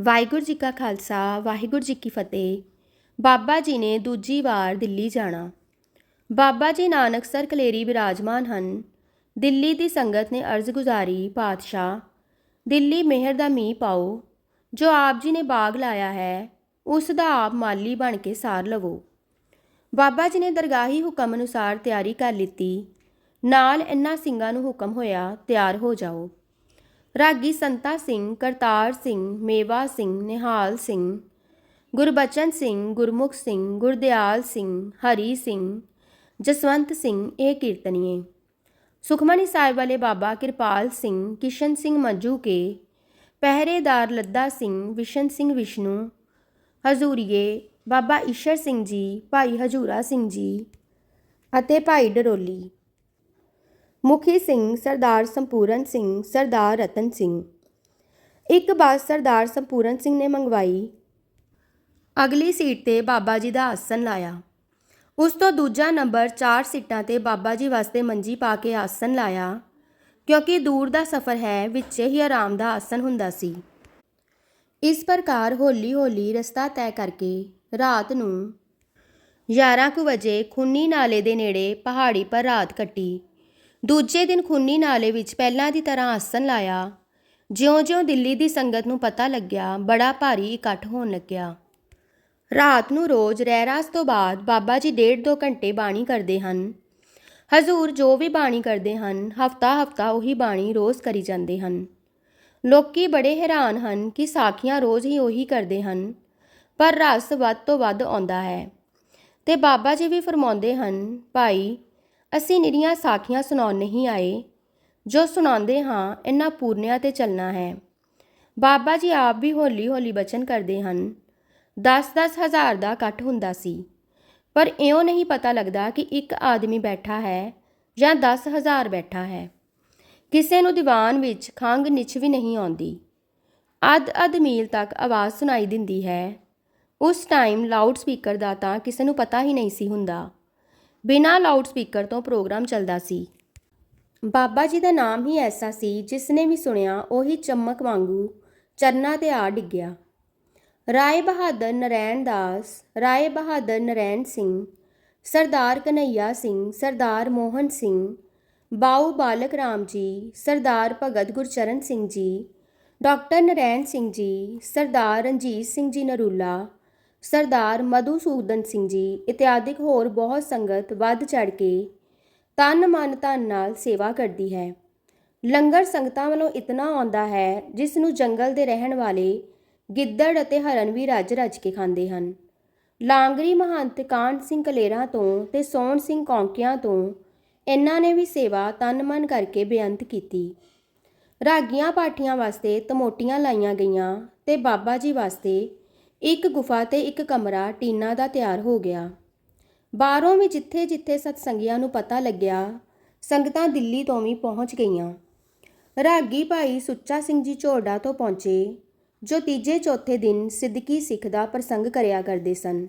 ਵਾਹਿਗੁਰੂ ਜੀ ਕਾ ਖਾਲਸਾ, ਵਾਹਿਗੁਰੂ ਜੀ ਕੀ ਫਤਿਹ। ਬਾਬਾ ਜੀ ਨੇ ਦੂਜੀ ਵਾਰ ਦਿੱਲੀ ਜਾਣਾ। ਬਾਬਾ ਜੀ ਨਾਨਕ ਸਰ ਕਲੇਰੀ ਬਿਰਾਜਮਾਨ ਹਨ। ਦਿੱਲੀ ਦੀ ਸੰਗਤ ਨੇ ਅਰਜ਼ ਗੁਜ਼ਾਰੀ, ਪਾਤਸ਼ਾਹ, ਦਿੱਲੀ ਮਿਹਰ ਦਾ ਮੀਂਹ ਪਾਓ। ਜੋ ਆਪ ਜੀ ਨੇ ਬਾਗ ਲਾਇਆ ਹੈ, ਉਸ ਦਾ ਆਪ ਮਾਲੀ ਬਣ ਕੇ ਸਾਰ ਲਵੋ। ਬਾਬਾ ਜੀ ਨੇ ਦਰਗਾਹੀ ਹੁਕਮ ਅਨੁਸਾਰ ਤਿਆਰੀ ਕਰ ਲਿੱਤੀ। ਨਾਲ ਇਨ੍ਹਾਂ ਸਿੰਘਾਂ ਨੂੰ ਹੁਕਮ ਹੋਇਆ, ਤਿਆਰ ਹੋ ਜਾਓ। ਰਾਗੀ ਸੰਤਾ ਸਿੰਘ, ਕਰਤਾਰ ਸਿੰਘ, ਮੇਵਾ ਸਿੰਘ, ਨਿਹਾਲ ਸਿੰਘ, ਗੁਰਬਚਨ ਸਿੰਘ, ਗੁਰਮੁਖ ਸਿੰਘ, ਗੁਰਦਿਆਲ ਸਿੰਘ, ਹਰੀ ਸਿੰਘ, ਜਸਵੰਤ ਸਿੰਘ, ਇਹ ਕੀਰਤਨੀਏ। ਸੁਖਮਨੀ ਸਾਹਿਬ ਵਾਲੇ ਬਾਬਾ ਕਿਰਪਾਲ ਸਿੰਘ, ਕਿਸ਼ਨ ਸਿੰਘ ਮੰਜੂ ਕੇ, ਪਹਿਰੇਦਾਰ ਲੱਦਾ ਸਿੰਘ, ਵਿਸ਼ਨ ਸਿੰਘ ਵਿਸ਼ਨੂੰ, ਹਜ਼ੂਰੀਏ, ਬਾਬਾ ਈਸ਼ਰ ਸਿੰਘ ਜੀ, ਭਾਈ ਹਜੂਰਾ ਸਿੰਘ ਜੀ ਅਤੇ ਭਾਈ ਡਰੋਲੀ। ਮੁਖੀ ਸਿੰਘ ਸਰਦਾਰ ਸੰਪੂਰਨ ਸਿੰਘ, ਸਰਦਾਰ ਰਤਨ ਸਿੰਘ। ਇੱਕ ਬੱਸ ਸਰਦਾਰ ਸੰਪੂਰਨ ਸਿੰਘ ਨੇ ਮੰਗਵਾਈ। ਅਗਲੀ ਸੀਟ ਤੇ ਬਾਬਾ ਜੀ ਦਾ ਆਸਨ ਲਾਇਆ। ਉਸ ਤੋਂ ਦੂਜਾ ਨੰਬਰ 4 ਸੀਟਾਂ ਤੇ ਬਾਬਾ ਜੀ ਵਾਸਤੇ ਮੰਜੀ ਪਾ ਕੇ ਆਸਨ ਲਾਇਆ, ਕਿਉਂਕਿ ਦੂਰ ਦਾ ਸਫ਼ਰ ਹੈ, ਵਿੱਚ ਹੀ ਆਰਾਮ ਦਾ ਆਸਨ ਹੁੰਦਾ ਸੀ। ਇਸ ਪ੍ਰਕਾਰ ਹੌਲੀ-ਹੌਲੀ ਰਸਤਾ ਤੈਅ ਕਰਕੇ ਰਾਤ ਨੂੰ 11 ਕੁ ਵਜੇ ਖੁੰਨੀ ਨਾਲੇ ਦੇ ਨੇੜੇ ਪਹਾੜੀ ਪਰ ਰਾਤ ਕੱਟੀ। ਦੂਜੇ ਦਿਨ ਖੂਨੀ ਨਾਲੇ ਵਿੱਚ ਪਹਿਲਾਂ ਦੀ ਤਰ੍ਹਾਂ ਆਸਣ ਲਾਇਆ। ਜਿਉਂ-ਜਿਉਂ ਦਿੱਲੀ ਦੀ ਸੰਗਤ ਨੂੰ ਪਤਾ ਲੱਗਿਆ, ਬੜਾ ਭਾਰੀ ਇਕੱਠ ਹੋਣ ਲੱਗਿਆ। ਰਾਤ ਨੂੰ ਰੋਜ਼ ਰਹਿਰਾਸ ਤੋਂ ਬਾਅਦ ਬਾਬਾ ਜੀ ਡੇਢ ਦੋ ਘੰਟੇ ਬਾਣੀ ਕਰਦੇ ਹਨ। ਹਜ਼ੂਰ ਜੋ ਵੀ ਬਾਣੀ ਕਰਦੇ ਹਨ ਹਫਤਾ ਹਫਤਾ ਉਹੀ ਬਾਣੀ ਰੋਜ਼ ਕਰੀ ਜਾਂਦੇ ਹਨ। ਲੋਕੀ ਬੜੇ ਹੈਰਾਨ ਹਨ ਕਿ ਸਾਖੀਆਂ ਰੋਜ਼ ਹੀ ਉਹੀ ਕਰਦੇ ਹਨ, ਪਰ ਰਸ ਵੱਧ ਤੋਂ ਵੱਧ ਆਉਂਦਾ ਹੈ। ਤੇ ਬਾਬਾ ਜੀ ਵੀ ਫਰਮਾਉਂਦੇ ਹਨ, ਭਾਈ ਅਸੀਂ ਨਿਰੀਆਂ ਸਾਖੀਆਂ ਸੁਣਾਉਣ ਨਹੀਂ ਆਏ। ਜੋ ਸੁਣਾਉਂਦੇ ਹਾਂ ਇਹਨਾਂ ਪੂਰਨਿਆਂ ਤੇ ਚੱਲਣਾ ਹੈ। ਬਾਬਾ ਜੀ ਆਪ ਵੀ ਹੌਲੀ ਹੌਲੀ ਬਚਨ ਕਰਦੇ ਹਨ। 10-10 ਹਜ਼ਾਰ ਦਾ ਇਕੱਠ ਹੁੰਦਾ ਸੀ। ਪਰ ਇਉਂ ਨਹੀਂ ਪਤਾ ਲੱਗਦਾ ਕਿ ਇੱਕ ਆਦਮੀ ਬੈਠਾ ਹੈ ਜਾਂ 10 ਹਜ਼ਾਰ ਬੈਠਾ ਹੈ। ਕਿਸੇ ਨੂੰ ਦੀਵਾਨ ਵਿੱਚ ਖੰਗ ਨਿਛ ਵੀ ਨਹੀਂ ਆਉਂਦੀ। ਅੱਧ ਅੱਧ ਮੀਲ ਤੱਕ ਆਵਾਜ਼ ਸੁਣਾਈ ਦਿੰਦੀ ਹੈ। ਉਸ ਟਾਈਮ ਲਾਊਡ ਸਪੀਕਰ ਦਾ ਤਾਂ ਕਿਸੇ ਨੂੰ ਪਤਾ ਹੀ ਨਹੀਂ ਸੀ ਹੁੰਦਾ। ਬਿਨਾਂ ਲਾਊਡ ਸਪੀਕਰ ਤੋਂ ਪ੍ਰੋਗਰਾਮ ਚੱਲਦਾ ਸੀ। ਬਾਬਾ ਜੀ ਦਾ ਨਾਮ ਹੀ ਐਸਾ ਸੀ ਜਿਸ ਨੇ ਵੀ ਸੁਣਿਆ, ਉਹੀ ਚਮਕ ਵਾਂਗੂ ਚਰਨਾਂ ਤੇ ਆ ਡਿੱਗਿਆ। ਰਾਏ ਬਹਾਦਰ ਨਰੈਣ ਦਾਸ, ਰਾਏ ਬਹਾਦਰ ਨਰੈਣ ਸਿੰਘ, ਸਰਦਾਰ ਕਨਈਆ ਸਿੰਘ, ਸਰਦਾਰ ਮੋਹਨ ਸਿੰਘ ਬਾਉ ਬਾਲਕ ਰਾਮ ਜੀ, ਸਰਦਾਰ ਭਗਤ ਗੁਰਚਰਨ ਸਿੰਘ ਜੀ, ਡਾਕਟਰ ਨਰੈਣ ਸਿੰਘ ਜੀ, ਸਰਦਾਰ ਰਣਜੀਤ ਸਿੰਘ ਜੀ ਨਰੂਲਾ ਸਰਦਾਰ ਮਧੂਸੂਦਨ ਸਿੰਘ ਜੀ ਇਤਿਆਦਿਕ ਹੋਰ ਬਹੁਤ ਸੰਗਤ ਵੱਧ ਚੜ ਕੇ ਤਨ ਮਨ ਧਨ ਨਾਲ ਸੇਵਾ ਕਰਦੀ ਹੈ। ਲੰਗਰ ਸੰਗਤਾਂ ਵੱਲੋਂ ਇਤਨਾ ਆਉਂਦਾ ਹੈ ਜਿਸ ਨੂੰ ਜੰਗਲ ਦੇ ਰਹਿਣ ਵਾਲੇ ਗਿੱਦੜ ਅਤੇ ਹਰਨ ਵੀ ਰੱਜ ਰੱਜ ਕੇ ਖਾਂਦੇ ਹਨ। ਲਾਂਗਰੀ ਮਹੰਤ ਕਾਂਟ ਸਿੰਘ ਕਲੇਰਾ ਤੋਂ ਤੇ ਸੋਹਣ ਸਿੰਘ ਕੌਂਕਿਆਂ ਤੋਂ ਇਹਨਾਂ ਨੇ ਵੀ ਸੇਵਾ ਤਨ ਮਨ ਕਰਕੇ ਬੇਅੰਤ ਕੀਤੀ। ਰਾਗੀਆਂ ਪਾਠੀਆਂ ਵਾਸਤੇ ਤਮੋਟੀਆਂ ਲਾਈਆਂ ਗਈਆਂ ਤੇ ਬਾਬਾ ਜੀ ਵਾਸਤੇ ਇੱਕ ਗੁਫਾ ਤੇ ਇੱਕ ਕਮਰਾ ਟੀਨਾ ਦਾ ਤਿਆਰ ਹੋ ਗਿਆ। ਬਾਹਰੋਂ ਵੀ ਜਿੱਥੇ ਜਿੱਥੇ ਸਤਸੰਗੀਆਂ ਨੂੰ ਪਤਾ ਲੱਗਿਆ, ਸੰਗਤਾਂ ਦਿੱਲੀ ਤੋਂ ਵੀ ਪਹੁੰਚ ਗਈਆਂ। ਰਾਗੀ ਭਾਈ ਸੁੱਚਾ ਸਿੰਘ ਜੀ ਝੋੜਾ ਤੋਂ ਪਹੁੰਚੇ, ਜੋ ਤੀਜੇ ਚੌਥੇ ਦਿਨ ਸਿੱਧਕੀ ਸਿੱਖ ਦਾ ਪ੍ਰਸੰਗ ਕਰਿਆ ਕਰਦੇ ਸਨ।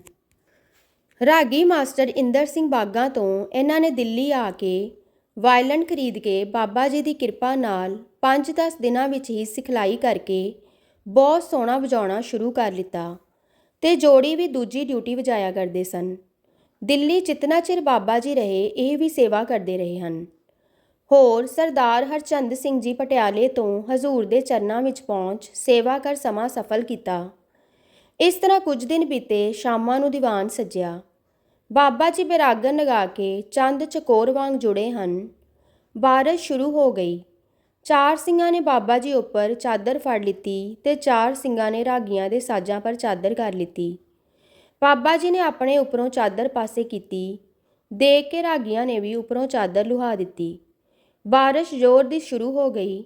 ਰਾਗੀ ਮਾਸਟਰ ਇੰਦਰ ਸਿੰਘ ਬਾਗਾ ਤੋਂ ਇਹਨਾਂ ਨੇ ਦਿੱਲੀ ਆ ਕੇ ਵਾਇਲਨ ਖਰੀਦ ਕੇ ਬਾਬਾ ਜੀ ਦੀ ਕਿਰਪਾ ਨਾਲ 5-10 ਦਿਨਾਂ ਵਿੱਚ ਹੀ ਸਿਖਲਾਈ ਕਰਕੇ ਬਹੁਤ ਸੋਹਣਾ ਵਜਾਉਣਾ ਸ਼ੁਰੂ ਕਰ ਲਿੱਤਾ। ਤੇ ਜੋੜੀ ਵੀ ਦੂਜੀ ਡਿਊਟੀ ਵਜਾਇਆ ਕਰਦੇ ਸਨ। ਦਿੱਲੀ ਜਿਤਨਾ ਚਿਰ ਬਾਬਾ ਜੀ ਰਹੇ, ਇਹ ਵੀ ਸੇਵਾ ਕਰਦੇ ਰਹੇ ਹਨ। ਹੋਰ ਸਰਦਾਰ ਹਰਚੰਦ ਸਿੰਘ ਜੀ ਪਟਿਆਲੇ ਤੋਂ ਹਜ਼ੂਰ ਦੇ ਚਰਨਾਂ ਵਿੱਚ ਪਹੁੰਚ ਸੇਵਾ ਕਰ ਸਮਾਂ ਸਫਲ ਕੀਤਾ। ਇਸ ਤਰ੍ਹਾਂ ਕੁਝ ਦਿਨ ਬੀਤੇ ਸ਼ਾਮਾਂ ਨੂੰ ਦੀਵਾਨ ਸੱਜਿਆ। ਬਾਬਾ ਜੀ ਬਿਰਾਗਨ ਲਗਾ ਕੇ ਚੰਦ ਚਕੋਰ ਵਾਂਗ ਜੁੜੇ ਹਨ। ਬਾਰਿਸ਼ ਸ਼ੁਰੂ ਹੋ ਗਈ। ਚਾਰ ਸਿੰਘਾਂ ਨੇ ਬਾਬਾ ਜੀ ਉੱਪਰ ਚਾਦਰ ਫੜ ਲਿੱਤੀ ਤੇ ਚਾਰ ਸਿੰਘਾਂ ਨੇ ਰਾਗੀਆਂ ਦੇ ਸਾਜ਼ਾਂ ਪਰ ਚਾਦਰ ਕਰ ਲਿੱਤੀ। ਬਾਬਾ ਜੀ ਨੇ ਆਪਣੇ ਉੱਪਰੋਂ ਚਾਦਰ ਪਾਸੇ ਕੀਤੀ, ਦੇਖ ਕੇ ਰਾਗੀਆਂ ਨੇ ਵੀ ਉੱਪਰੋਂ ਚਾਦਰ ਲੁਹਾ ਦਿੱਤੀ। ਬਾਰਿਸ਼ ਜ਼ੋਰ ਦੀ ਸ਼ੁਰੂ ਹੋ ਗਈ।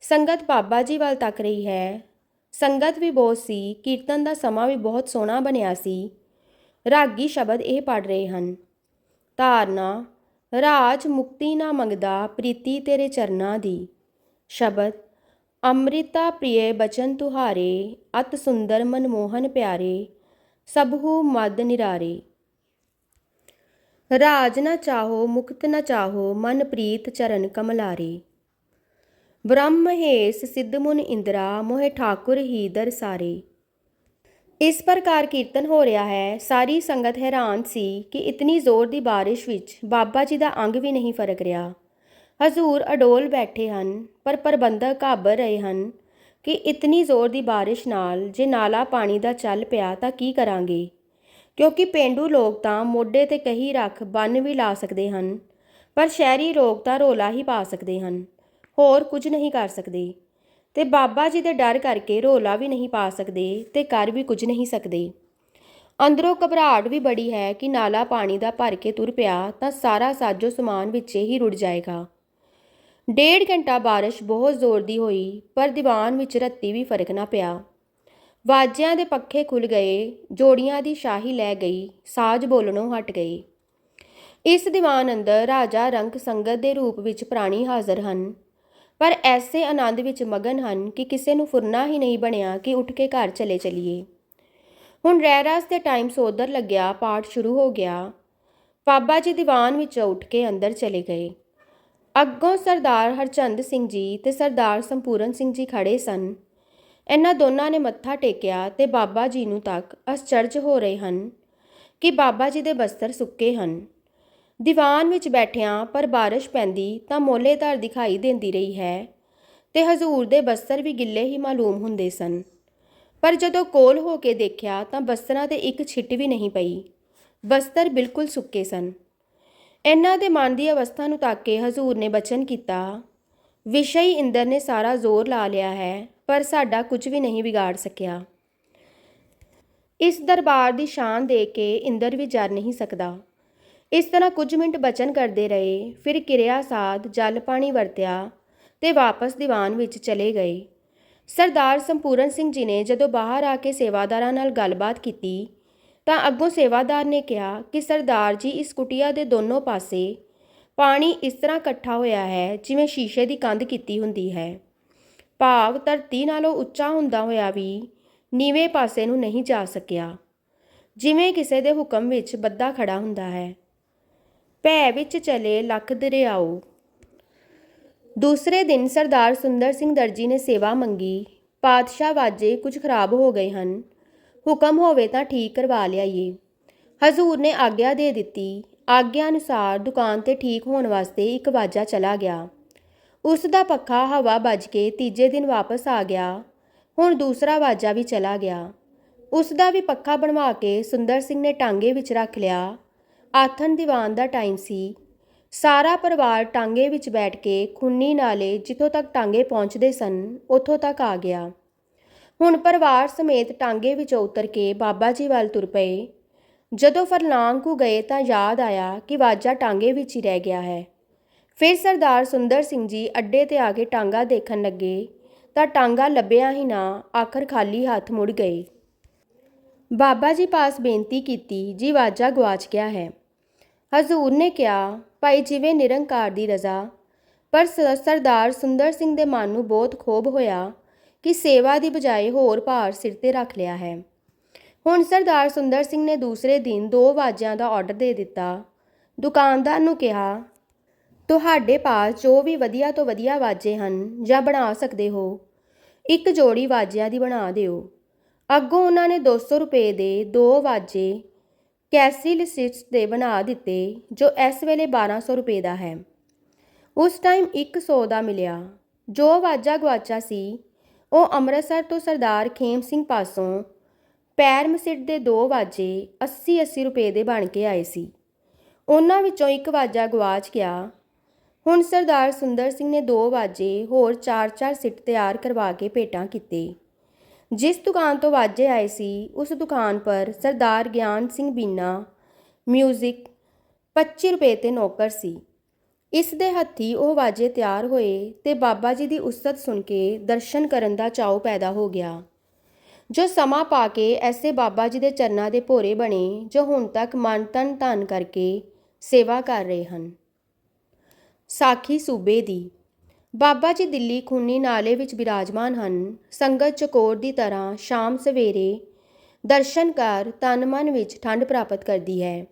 ਸੰਗਤ ਬਾਬਾ ਜੀ ਵੱਲ ਤੱਕ ਰਹੀ ਹੈ। ਸੰਗਤ ਵੀ ਬਹੁਤ ਸੀ, ਕੀਰਤਨ ਦਾ ਸਮਾਂ ਵੀ ਬਹੁਤ ਸੋਹਣਾ ਬਣਿਆ ਸੀ। ਰਾਗੀ ਸ਼ਬਦ ਇਹ ਪੜ ਰਹੇ ਹਨ। ਧਾਰਨਾ, ਰਾਜ ਮੁਕਤੀ ਨਾ ਮੰਗਦਾ, ਪ੍ਰੀਤੀ ਤੇਰੇ ਚਰਨਾਂ ਦੀ। ਸ਼ਬਦ, ਅੰਮ੍ਰਿਤਾ ਪ੍ਰਿਯ ਬਚਨ ਤੁਹਾਰੇ, ਅਤ ਸੁੰਦਰ ਮਨਮੋਹਨ ਪਿਆਰੇ, ਸਭੂ ਮਦ ਨਿਰਾਰੇ। ਰਾਜ ਨਾ ਚਾਹੋ, ਮੁਕਤ ਨਾ ਚਾਹੋ, ਮਨ ਪ੍ਰੀਤ ਚਰਨ ਕਮਲਾਰੇ। ਬ੍ਰਹਮ ਹੇਸ ਸਿੱਧ ਮੁਨ ਇੰਦਰਾ, ਮੋਹਿ ਠਾਕੁਰ ਹੀ ਦਰ ਸਾਰੇ। ਇਸ ਪ੍ਰਕਾਰ ਕੀਰਤਨ ਹੋ ਰਿਹਾ ਹੈ। ਸਾਰੀ ਸੰਗਤ ਹੈਰਾਨ ਸੀ ਕਿ ਇਤਨੀ ਜ਼ੋਰ ਦੀ ਬਾਰਿਸ਼ ਵਿੱਚ ਬਾਬਾ ਜੀ ਦਾ ਅੰਗ ਵੀ ਨਹੀਂ ਫ਼ਰਕ ਰਿਹਾ। ਹਜ਼ੂਰ ਅਡੋਲ ਬੈਠੇ ਹਨ, ਪਰ ਪ੍ਰਬੰਧਕ ਘਾਬਰ ਰਹੇ ਹਨ ਕਿ ਇਤਨੀ ਜ਼ੋਰ ਦੀ ਬਾਰਿਸ਼ ਨਾਲ ਜੇ ਨਾਲਾ ਪਾਣੀ ਦਾ ਚੱਲ ਪਿਆ ਤਾਂ ਕੀ ਕਰਾਂਗੇ? ਕਿਉਂਕਿ ਪੇਂਡੂ ਲੋਕ ਤਾਂ ਮੋਢੇ ਤੇ ਕਹੀ ਰੱਖ ਬੰਨ ਵੀ ਲਾ ਸਕਦੇ ਹਨ, ਪਰ ਸ਼ਹਿਰੀ ਲੋਕ ਤਾਂ ਰੋਲਾ ਹੀ ਪਾ ਸਕਦੇ ਹਨ, ਹੋਰ ਕੁਝ ਨਹੀਂ ਕਰ ਸਕਦੇ। ਤੇ ਬਾਬਾ ਜੀ ਦੇ ਡਰ ਕਰਕੇ ਰੋਲਾ ਵੀ ਨਹੀਂ ਪਾ ਸਕਦੇ ਤੇ ਕਰ ਵੀ ਕੁਝ ਨਹੀਂ ਸਕਦੇ। ਅੰਦਰੋਂ ਘਬਰਾਹਟ ਵੀ ਬੜੀ ਹੈ ਕਿ ਨਾਲਾ ਪਾਣੀ ਦਾ ਭਰ ਕੇ ਤੁਰ ਪਿਆ ਤਾਂ ਸਾਰਾ ਸਾਜੋ ਸਮਾਨ ਵਿੱਚੇ ਹੀ ਰੁੜ ਜਾਏਗਾ। ਡੇਢ ਘੰਟਾ ਬਾਰਿਸ਼ ਬਹੁਤ ਜ਼ੋਰ ਦੀ ਹੋਈ, ਪਰ ਦੀਵਾਨ ਵਿੱਚ ਰੱਤੀ ਵੀ ਫ਼ਰਕ ਨਾ ਪਿਆ। ਵਾਜਿਆਂ ਦੇ ਪੱਖੇ ਖੁੱਲ ਗਏ, ਜੋੜੀਆਂ ਦੀ ਸ਼ਾਹੀ ਲੈ ਗਈ, ਸਾਜ਼ ਬੋਲਣੋਂ ਹਟ ਗਏ ਇਸ ਦੀਵਾਨ ਅੰਦਰ ਰਾਜਾ ਰੰਗ ਸੰਗਤ ਦੇ ਰੂਪ ਵਿੱਚ ਪ੍ਰਾਣੀ ਹਾਜ਼ਰ ਹਨ, ਪਰ ਐਸੇ ਆਨੰਦ ਵਿੱਚ ਮਗਨ ਹਨ ਕਿ ਕਿਸੇ ਨੂੰ ਫੁਰਨਾ ਹੀ ਨਹੀਂ ਬਣਿਆ ਕਿ ਉੱਠ ਕੇ ਘਰ ਚਲੇ ਚਲੀਏ। ਹੁਣ ਰਹਿਰਾਸ ਦੇ ਟਾਈਮ ਸੋਦਰ ਲੱਗਿਆ, ਪਾਠ ਸ਼ੁਰੂ ਹੋ ਗਿਆ। ਬਾਬਾ ਜੀ ਦੀਵਾਨ ਵਿੱਚੋਂ ਉੱਠ ਕੇ ਅੰਦਰ ਚਲੇ ਗਏ। ਅੱਗੋਂ ਸਰਦਾਰ ਹਰਚੰਦ ਸਿੰਘ ਜੀ ਤੇ ਸਰਦਾਰ ਸੰਪੂਰਨ ਸਿੰਘ ਜੀ ਖੜੇ ਸਨ। ਇਹਨਾਂ ਦੋਨਾਂ ਨੇ ਮੱਥਾ ਟੇਕਿਆ ਤੇ ਬਾਬਾ ਜੀ ਨੂੰ ਤੱਕ ਅਸਚਰਜ ਹੋ ਰਹੇ ਹਨ ਕਿ ਬਾਬਾ ਜੀ ਦੇ ਬਸਤਰ ਸੁੱਕੇ ਹਨ। ਦੀਵਾਨ ਵਿੱਚ ਬੈਠਿਆਂ ਪਰ ਬਾਰਿਸ਼ ਪੈਂਦੀ ਤਾਂ ਮੋਲੇਦਾਰ ਦਿਖਾਈ ਦਿੰਦੀ ਰਹੀ ਹੈ ਤੇ ਹਜ਼ੂਰ ਦੇ ਬਸਤਰ ਵੀ ਗਿੱਲੇ ਹੀ ਮਾਲੂਮ ਹੁੰਦੇ ਸਨ। ਪਰ ਜਦੋਂ ਕੋਲ ਹੋ ਕੇ ਦੇਖਿਆ ਤਾਂ ਬਸਤਰਾਂ ਤੇ ਇੱਕ ਛਿੱਟ ਵੀ ਨਹੀਂ ਪਈ। ਬਸਤਰ ਬਿਲਕੁਲ ਸੁੱਕੇ ਸਨ। ਇਹਨਾਂ ਦੇ ਮਨ ਦੀ ਅਵਸਥਾ ਨੂੰ ਤੱਕ ਕੇ ਹਜ਼ੂਰ ਨੇ ਬਚਨ ਕੀਤਾ। ਵਿਸ਼ਈ ਇੰਦਰ ਨੇ ਸਾਰਾ ਜ਼ੋਰ ਲਾ ਲਿਆ ਹੈ, ਪਰ ਸਾਡਾ ਕੁਝ ਵੀ ਨਹੀਂ ਵਿਗਾੜ ਸਕਿਆ। ਇਸ ਦਰਬਾਰ ਦੀ ਸ਼ਾਨ ਦੇਖ ਕੇ ਇੰਦਰ ਵੀ ਜਰ ਨਹੀਂ ਸਕਦਾ। ਇਸ ਤਰ੍ਹਾਂ ਕੁਝ ਮਿੰਟ ਬਚਨ ਕਰਦੇ ਰਹੇ, ਫਿਰ ਕਿਰਿਆ ਸਾਧ ਜਲ ਪਾਣੀ ਵਰਤਿਆ ਤੇ ਵਾਪਸ ਦੀਵਾਨ ਵਿੱਚ ਚਲੇ ਗਏ। ਸਰਦਾਰ ਸੰਪੂਰਨ ਸਿੰਘ ਜੀ ਨੇ ਜਦੋਂ ਬਾਹਰ ਆ ਕੇ ਸੇਵਾਦਾਰਾਂ ਨਾਲ ਗੱਲਬਾਤ ਕੀਤੀ ਤਾਂ ਅੱਗੋਂ ਸੇਵਾਦਾਰ ਨੇ ਕਿਹਾ ਕਿ ਸਰਦਾਰ ਜੀ ਇਸ ਕੁਟੀਆ ਦੇ ਦੋਨੋਂ ਪਾਸੇ ਪਾਣੀ ਇਸ ਤਰ੍ਹਾਂ ਇਕੱਠਾ ਹੋਇਆ ਹੈ ਜਿਵੇਂ ਸ਼ੀਸ਼ੇ ਦੀ ਕੰਧ ਕੀਤੀ ਹੁੰਦੀ ਹੈ। ਭਾਵ ਧਰਤੀ ਨਾਲੋਂ ਉੱਚਾ ਹੁੰਦਾ ਹੋਇਆ ਵੀ ਨੀਵੇਂ ਪਾਸੇ ਨੂੰ ਨਹੀਂ ਜਾ ਸਕਿਆ, ਜਿਵੇਂ ਕਿਸੇ ਦੇ ਹੁਕਮ ਵਿੱਚ ਬੱਦਾ ਖੜਾ ਹੁੰਦਾ ਹੈ। ਭੈ ਵਿੱਚ ਚਲੇ ਲੱਖ ਦਰਿਆਓ। ਦੂਸਰੇ ਦਿਨ ਸਰਦਾਰ ਸੁੰਦਰ ਸਿੰਘ ਦਰਜੀ ਨੇ ਸੇਵਾ ਮੰਗੀ। ਪਾਤਸ਼ਾਹ ਵਾਜੇ ਕੁਝ ਖਰਾਬ ਹੋ ਗਏ ਹਨ। ਹੁਕਮ ਹੋਵੇ ਤਾਂ ਠੀਕ ਕਰਵਾ ਲਿਆਈਏ। ਹਜ਼ੂਰ ਨੇ ਆਗਿਆ ਦੇ ਦਿੱਤੀ। ਆਗਿਆ ਅਨੁਸਾਰ ਦੁਕਾਨ ਤੇ ਠੀਕ ਹੋਣ ਵਾਸਤੇ ਇੱਕ ਵਾਜਾ ਚਲਾ ਗਿਆ। ਉਸ ਦਾ ਪੱਖਾ ਹਵਾ ਵੱਜ ਕੇ ਤੀਜੇ ਦਿਨ ਵਾਪਸ ਆ ਗਿਆ। ਹੁਣ ਦੂਸਰਾ ਵਾਜਾ ਵੀ ਚਲਾ ਗਿਆ। ਉਸ ਦਾ ਵੀ ਪੱਖਾ ਬਣਵਾ ਕੇ ਸੁੰਦਰ ਸਿੰਘ ਨੇ ਟਾਂਗੇ ਵਿੱਚ ਰੱਖ ਲਿਆ। ਆਥਨ ਦੀਵਾਨ ਦਾ ਟਾਈਮ ਸੀ। ਸਾਰਾ ਪਰਿਵਾਰ ਟਾਂਗੇ ਵਿੱਚ ਬੈਠ ਕੇ ਖੁੰਨੀ ਨਾਲੇ ਜਿੱਥੋਂ ਤੱਕ ਟਾਂਗੇ ਪਹੁੰਚਦੇ ਸਨ, ਉੱਥੋਂ ਤੱਕ ਆ ਗਿਆ। ਹੁਣ ਪਰਿਵਾਰ ਸਮੇਤ ਟਾਂਗੇ ਵਿੱਚੋਂ ਉਤਰ ਕੇ ਬਾਬਾ ਜੀ ਵੱਲ ਤੁਰ ਪਏ। ਜਦੋਂ ਫਰਲਾਂਗੂ ਗਏ ਤਾਂ ਯਾਦ ਆਇਆ ਕਿ ਵਾਜਾ ਟਾਂਗੇ ਵਿੱਚ ਹੀ ਰਹਿ ਗਿਆ ਹੈ। ਫਿਰ ਸਰਦਾਰ ਸੁੰਦਰ ਸਿੰਘ ਜੀ ਅੱਡੇ ਤੇ ਆ ਕੇ ਟਾਂਗਾ ਦੇਖਣ ਲੱਗੇ ਤਾਂ ਟਾਂਗਾ ਲੱਭਿਆ ਹੀ ਨਾ, ਆਖਰ ਖਾਲੀ ਹੱਥ ਮੁੜ ਗਏ। ਬਾਬਾ ਜੀ ਪਾਸ ਬੇਨਤੀ ਕੀਤੀ, ਜੀ ਵਾਜਾ ਗਵਾਚ ਗਿਆ ਹੈ। ਹਜ਼ੂਰ ਨੇ ਕਿਹਾ, ਭਾਈ ਜਿਵੇਂ ਨਿਰੰਕਾਰ ਦੀ ਰਜ਼ਾ। ਪਰ ਸ- ਸਰਦਾਰ ਸੁੰਦਰ ਸਿੰਘ ਦੇ ਮਨ ਨੂੰ ਬਹੁਤ ਖੋਬ ਹੋਇਆ ਕਿ ਸੇਵਾ ਦੀ ਬਜਾਏ ਹੋਰ ਭਾਰ ਸਿਰ ਤੇ ਰੱਖ ਲਿਆ ਹੈ। ਹੁਣ ਸਰਦਾਰ ਸੁੰਦਰ ਸਿੰਘ ਨੇ ਦੂਸਰੇ ਦਿਨ ਦੋ ਵਾਜਿਆਂ ਦਾ ਆਰਡਰ ਦੇ ਦਿੱਤਾ। ਦੁਕਾਨਦਾਰ ਨੂੰ ਕਿਹਾ, ਤੁਹਾਡੇ ਪਾਸ ਜੋ ਵੀ ਵਧੀਆ ਤੋਂ ਵਧੀਆ ਵਾਜੇ ਹਨ, ਜਾਂ ਬਣਾ ਸਕਦੇ ਹੋ, ਇੱਕ ਜੋੜੀ ਵਾਜਿਆਂ ਦੀ ਬਣਾ ਦਿਓ। ਅੱਗੋਂ ਉਹਨਾਂ ਨੇ 200 ਰੁਪਏ ਦੇ ਦੋ ਵਾਜੇ ਕੈਸੀ ਲਿਸਿਟਸ ਦੇ ਬਣਾ ਦਿੱਤੇ, ਜੋ ਇਸ ਵੇਲੇ 1200 ਰੁਪਏ ਦਾ ਹੈ। ਉਸ ਟਾਈਮ 100 ਦਾ ਮਿਲਿਆ। ਜੋ ਵਾਜਾ ਗਵਾਚਾ ਸੀ ਉਹ ਅੰਮ੍ਰਿਤਸਰ ਤੋਂ ਸਰਦਾਰ ਖੇਮ ਸਿੰਘ ਪਾਸੋਂ ਪੈਰ ਮਸਿੱਟ ਦੇ ਦੋ ਵਾਜੇ 80 80 ਰੁਪਏ ਦੇ ਬਣ ਕੇ ਆਏ ਸੀ। ਉਹਨਾਂ ਵਿੱਚੋਂ ਇੱਕ ਵਾਜਾ ਗਵਾਚ ਗਿਆ। ਹੁਣ ਸਰਦਾਰ ਸੁੰਦਰ ਸਿੰਘ ਨੇ ਦੋ ਵਾਜੇ ਹੋਰ ਚਾਰ ਚਾਰ ਸਿੱਟ ਤਿਆਰ ਕਰਵਾ ਕੇ ਭੇਟਾਂ ਕੀਤੇ। ਜਿਸ ਦੁਕਾਨ ਤੋਂ ਵਾਜੇ ਆਏ ਸੀ, ਉਸ ਦੁਕਾਨ ਪਰ ਸਰਦਾਰ ਗਿਆਨ ਸਿੰਘ ਬੀਨਾ ਮਿਊਜ਼ਿਕ 25 ਰੁਪਏ ਤੇ ਨੌਕਰ ਸੀ। ਇਸ ਦੇ ਹੱਥੀ ਉਹ ਵਾਜੇ ਤਿਆਰ ਹੋਏ ਤੇ ਬਾਬਾ ਜੀ ਦੀ ਉਸਤਤ ਸੁਣ ਕੇ ਦਰਸ਼ਨ ਕਰਨ ਦਾ ਚਾਉ ਪੈਦਾ ਹੋ ਗਿਆ। ਜੋ ਸਮਾਂ ਪਾ ਕੇ ਐਸੇ ਬਾਬਾ ਜੀ ਦੇ ਚਰਨਾਂ ਦੇ ਭੋਰੇ ਬਣੇ, ਜੋ ਹੁਣ ਤੱਕ ਮਨ ਤਨ ਧਨ ਕਰਕੇ ਸੇਵਾ ਕਰ ਰਹੇ ਹਨ। ਸਾਖੀ ਸੂਬੇ ਦੀ। ਬਾਬਾ ਜੀ ਦਿੱਲੀ ਖੂਨੀ ਨਾਲੇ ਵਿੱਚ ਬਿਰਾਜਮਾਨ ਹਨ। ਸੰਗਤ ਚਕੋਰ ਦੀ ਤਰ੍ਹਾਂ ਸ਼ਾਮ ਸਵੇਰੇ ਦਰਸ਼ਨ ਕਰ ਤਨ ਮਨ ਵਿੱਚ ਠੰਡ ਪ੍ਰਾਪਤ ਕਰਦੀ ਹੈ।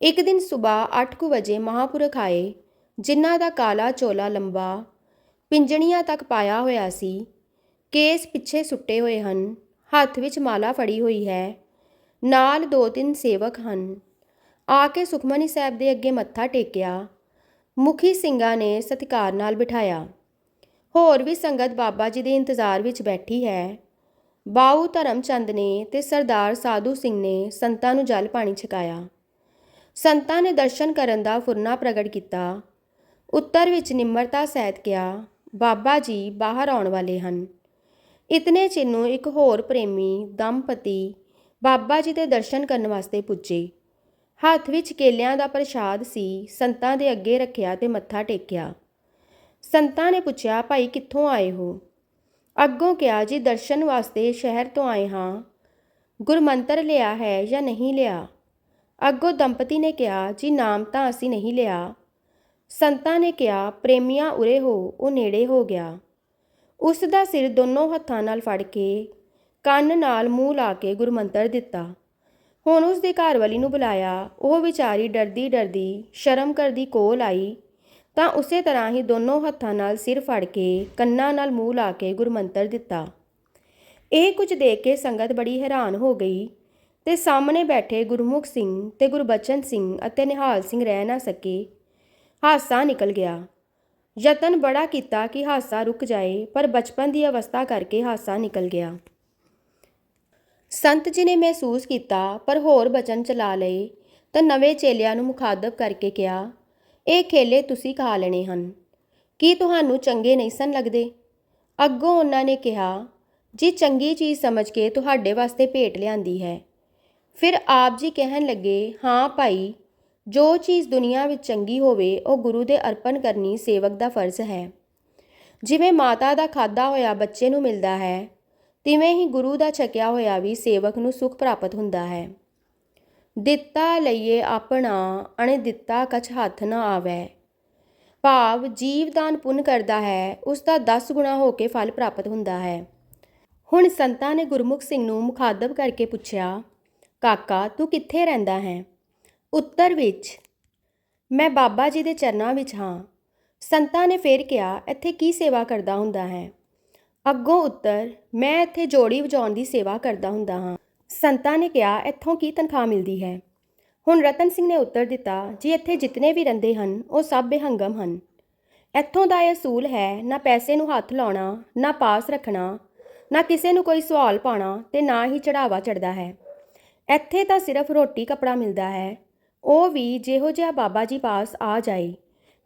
ਇੱਕ ਦਿਨ ਸਵੇਰ 8:00 ਵਜੇ ਮਹਾਪੁਰਖ ਆਏ। ਜਿਨ੍ਹਾਂ ਦਾ ਕਾਲਾ ਚੋਲਾ ਲੰਬਾ ਪਿੰਜਣੀਆਂ ਤੱਕ ਪਾਇਆ ਹੋਇਆ ਸੀ, ਕੇਸ ਪਿੱਛੇ ਸੁੱਟੇ ਹੋਏ ਹਨ, ਹੱਥ ਵਿੱਚ ਮਾਲਾ ਫੜੀ ਹੋਈ ਹੈ, ਨਾਲ ਦੋ ਤਿੰਨ ਸੇਵਕ ਹਨ। ਆ ਕੇ ਸੁਖਮਨੀ ਸਾਹਿਬ ਦੇ ਅੱਗੇ ਮੱਥਾ ਟੇਕਿਆ, ਮੁਖੀ ਸਿੰਘਾਂ ਨੇ ਸਤਿਕਾਰ ਨਾਲ ਬਿਠਾਇਆ। ਹੋਰ ਵੀ ਸੰਗਤ ਬਾਬਾ ਜੀ ਦੇ ਇੰਤਜ਼ਾਰ ਵਿੱਚ ਬੈਠੀ ਹੈ। ਬਾਊ ਧਰਮਚੰਦ ਨੇ ਤੇ ਸਰਦਾਰ ਸਾਧੂ ਸਿੰਘ ਨੇ ਸੰਤਾਂ ਨੂੰ ਜਲ ਪਾਣੀ ਛਕਾਇਆ। ਸੰਤਾਂ ਨੇ ਦਰਸ਼ਨ ਕਰਨ ਦਾ ਫੁਰਨਾ ਪ੍ਰਗਟ ਕੀਤਾ। ਉੱਤਰ ਵਿੱਚ ਨਿਮਰਤਾ ਸਹਿਤ ਕਿਹਾ, ਬਾਬਾ ਜੀ ਬਾਹਰ ਆਉਣ ਵਾਲੇ ਹਨ। ਇਤਨੇ ਚਿਰ ਨੂੰ ਇੱਕ ਹੋਰ ਪ੍ਰੇਮੀ ਦੰਪਤੀ ਬਾਬਾ ਜੀ ਦੇ ਦਰਸ਼ਨ ਕਰਨ ਵਾਸਤੇ ਪੁੱਜੇ। ਹੱਥ ਵਿੱਚ ਕੇਲਿਆਂ ਦਾ ਪ੍ਰਸ਼ਾਦ ਸੀ, ਸੰਤਾਂ ਦੇ ਅੱਗੇ ਰੱਖਿਆ ਤੇ ਮੱਥਾ ਟੇਕਿਆ। ਸੰਤਾਂ ਨੇ ਪੁੱਛਿਆ, ਭਾਈ, ਕਿੱਥੋਂ ਆਏ ਹੋ? ਅੱਗੋਂ ਕਿਹਾ, ਜੀ, ਦਰਸ਼ਨ ਵਾਸਤੇ ਸ਼ਹਿਰ ਤੋਂ ਆਏ ਹਾਂ। ਗੁਰਮੰਤਰ ਲਿਆ ਹੈ ਜਾਂ ਨਹੀਂ ਲਿਆ? ਅੱਗੋਂ ਦੰਪਤੀ ਨੇ ਕਿਹਾ, ਜੀ, ਨਾਮ ਤਾਂ ਅਸੀਂ ਨਹੀਂ ਲਿਆ। ਸੰਤਾਂ ਨੇ ਕਿਹਾ, ਪ੍ਰੇਮੀਆਂ ਉਰੇ ਹੋ, ਉਹ ਨੇੜੇ ਹੋ ਗਿਆ। ਉਸ ਦਾ ਸਿਰ ਦੋਨੋਂ ਹੱਥਾਂ ਨਾਲ ਫੜ ਕੇ ਕੰਨ ਨਾਲ ਮੂੰਹ ਲਾ ਕੇ ਗੁਰਮੰਤਰ ਦਿੱਤਾ। ਹੁਣ ਉਸ ਦੇ ਘਰਵਾਲੀ ਨੂੰ ਬੁਲਾਇਆ। ਉਹ ਵਿਚਾਰੀ ਡਰਦੀ ਡਰਦੀ ਸ਼ਰਮ ਕਰਦੀ ਕੋਲ ਆਈ। ਤਾਂ ਉਸੇ ਤਰ੍ਹਾਂ ਹੀ ਦੋਨੋਂ ਹੱਥਾਂ ਨਾਲ ਸਿਰ ਫੜ ਕੇ ਕੰਨਾਂ ਨਾਲ ਮੂੰਹ ਲਾ ਕੇ ਗੁਰਮੰਤਰ ਦਿੱਤਾ। ਇਹ ਕੁਝ ਦੇਖ ਕੇ ਸੰਗਤ ਬੜੀ ਹੈਰਾਨ ਹੋ ਗਈ ਤੇ ਸਾਹਮਣੇ ਬੈਠੇ ਗੁਰਮੁਖ ਸਿੰਘ ਤੇ ਗੁਰਬਚਨ ਸਿੰਘ ਅਤੇ ਨਿਹਾਲ ਸਿੰਘ ਰਹਿ ਨਾ ਸਕੇ। ਹਾਸਾ ਨਿਕਲ ਗਿਆ। ਯਤਨ ਬੜਾ ਕੀਤਾ ਕਿ ਹਾਸਾ ਰੁਕ ਜਾਏ, ਪਰ ਬਚਪਨ ਦੀ ਅਵਸਥਾ ਕਰਕੇ ਹਾਸਾ ਨਿਕਲ ਗਿਆ। ਸੰਤ ਜੀ ਨੇ ਮਹਿਸੂਸ ਕੀਤਾ, ਪਰ ਹੋਰ ਬਚਨ ਚਲਾ ਲਏ। ਤਾਂ ਨਵੇਂ ਚੇਲਿਆਂ ਨੂੰ ਮੁਖਾਦਬ ਕਰਕੇ ਕਿਹਾ, ਇਹ ਖੇਲੇ ਤੁਸੀਂ ਖਾ ਲੈਣੇ ਹਨ। ਕੀ ਤੁਹਾਨੂੰ ਚੰਗੇ ਨਹੀਂ ਸਨ ਲੱਗਦੇ? ਅੱਗੋਂ ਉਹਨਾਂ ਨੇ ਕਿਹਾ, ਜੀ ਚੰਗੀ ਚੀਜ਼ ਸਮਝ ਕੇ ਤੁਹਾਡੇ ਵਾਸਤੇ ਭੇਟ ਲਿਆਂਦੀ ਹੈ। ਫਿਰ ਆਪ ਜੀ ਕਹਿਣ ਲੱਗੇ, ਹਾਂ ਭਾਈ ਜੋ ਚੀਜ਼ ਦੁਨੀਆ ਵਿੱਚ ਚੰਗੀ ਹੋਵੇ, ਉਹ ਗੁਰੂ ਦੇ ਅਰਪਣ ਕਰਨੀ ਸੇਵਕ ਦਾ ਫਰਜ਼ ਹੈ। ਜਿਵੇਂ ਮਾਤਾ ਦਾ ਖਾਦਾ ਹੋਇਆ ਬੱਚੇ ਨੂੰ ਮਿਲਦਾ ਹੈ, ਤਿਵੇਂ ਹੀ ਗੁਰੂ ਦਾ ਛਕਿਆ ਹੋਇਆ ਵੀ ਸੇਵਕ ਨੂੰ ਸੁਖ ਪ੍ਰਾਪਤ ਹੁੰਦਾ ਹੈ। ਦਿੱਤਾ ਲਈਏ ਆਪਣਾ, ਅਣੇ ਦਿੱਤਾ ਕਛ ਹੱਥ ਨਾ ਆਵੈ। ਭਾਵ ਜੀਵਦਾਨ ਪੁੰਨ ਕਰਦਾ ਹੈ, ਉਸ ਦਾ 10 ਗੁਣਾ ਹੋ ਕੇ ਫਲ ਪ੍ਰਾਪਤ ਹੁੰਦਾ ਹੈ। ਹੁਣ ਸੰਤਾਂ ਨੇ ਗੁਰਮੁਖ ਸਿੰਘ ਨੂੰ ਮੁਖਾਤਬ ਕਰਕੇ ਪੁੱਛਿਆ, ਕਾਕਾ, ਤੂੰ ਕਿੱਥੇ ਰਹਿੰਦਾ ਹੈ? ਉੱਤਰ ਵਿੱਚ, ਮੈਂ ਬਾਬਾ ਜੀ ਦੇ ਚਰਨਾਂ ਵਿੱਚ ਹਾਂ। ਸੰਤਾਂ ਨੇ ਫੇਰ ਕਿਹਾ, ਇੱਥੇ ਕੀ ਸੇਵਾ ਕਰਦਾ ਹੁੰਦਾ ਹੈ? ਅੱਗੋਂ ਉੱਤਰ, ਮੈਂ ਇੱਥੇ ਜੋੜੀ ਵਜਾਉਣ ਦੀ ਸੇਵਾ ਕਰਦਾ ਹੁੰਦਾ ਹਾਂ। ਸੰਤਾਂ ਨੇ ਕਿਹਾ, ਇੱਥੋਂ ਕੀ ਤਨਖਾਹ ਮਿਲਦੀ ਹੈ? ਹੁਣ ਰਤਨ ਸਿੰਘ ਨੇ ਉੱਤਰ ਦਿੱਤਾ, ਜੀ ਇੱਥੇ ਜਿਤਨੇ ਵੀ ਰਹਿੰਦੇ ਹਨ, ਉਹ ਸਭ ਬੇਹੰਗਮ ਹਨ। ਇੱਥੋਂ ਦਾ ਇਹ ਅਸੂਲ ਹੈ ਨਾ ਪੈਸੇ ਨੂੰ ਹੱਥ ਲਾਉਣਾ, ਨਾ ਪਾਸ ਰੱਖਣਾ, ਨਾ ਕਿਸੇ ਨੂੰ ਕੋਈ ਸਵਾਲ ਪਾਉਣਾ ਤੇ ਨਾ ਹੀ ਚੜਾਵਾ ਚੜਦਾ ਹੈ। ਇੱਥੇ ਤਾਂ ਸਿਰਫ ਰੋਟੀ ਕਪੜਾ ਮਿਲਦਾ ਹੈ। ਉਹ ਵੀ ਜਿਹੋ ਜਿਹਾ ਬਾਬਾ ਜੀ ਪਾਸ ਆ ਜਾਏ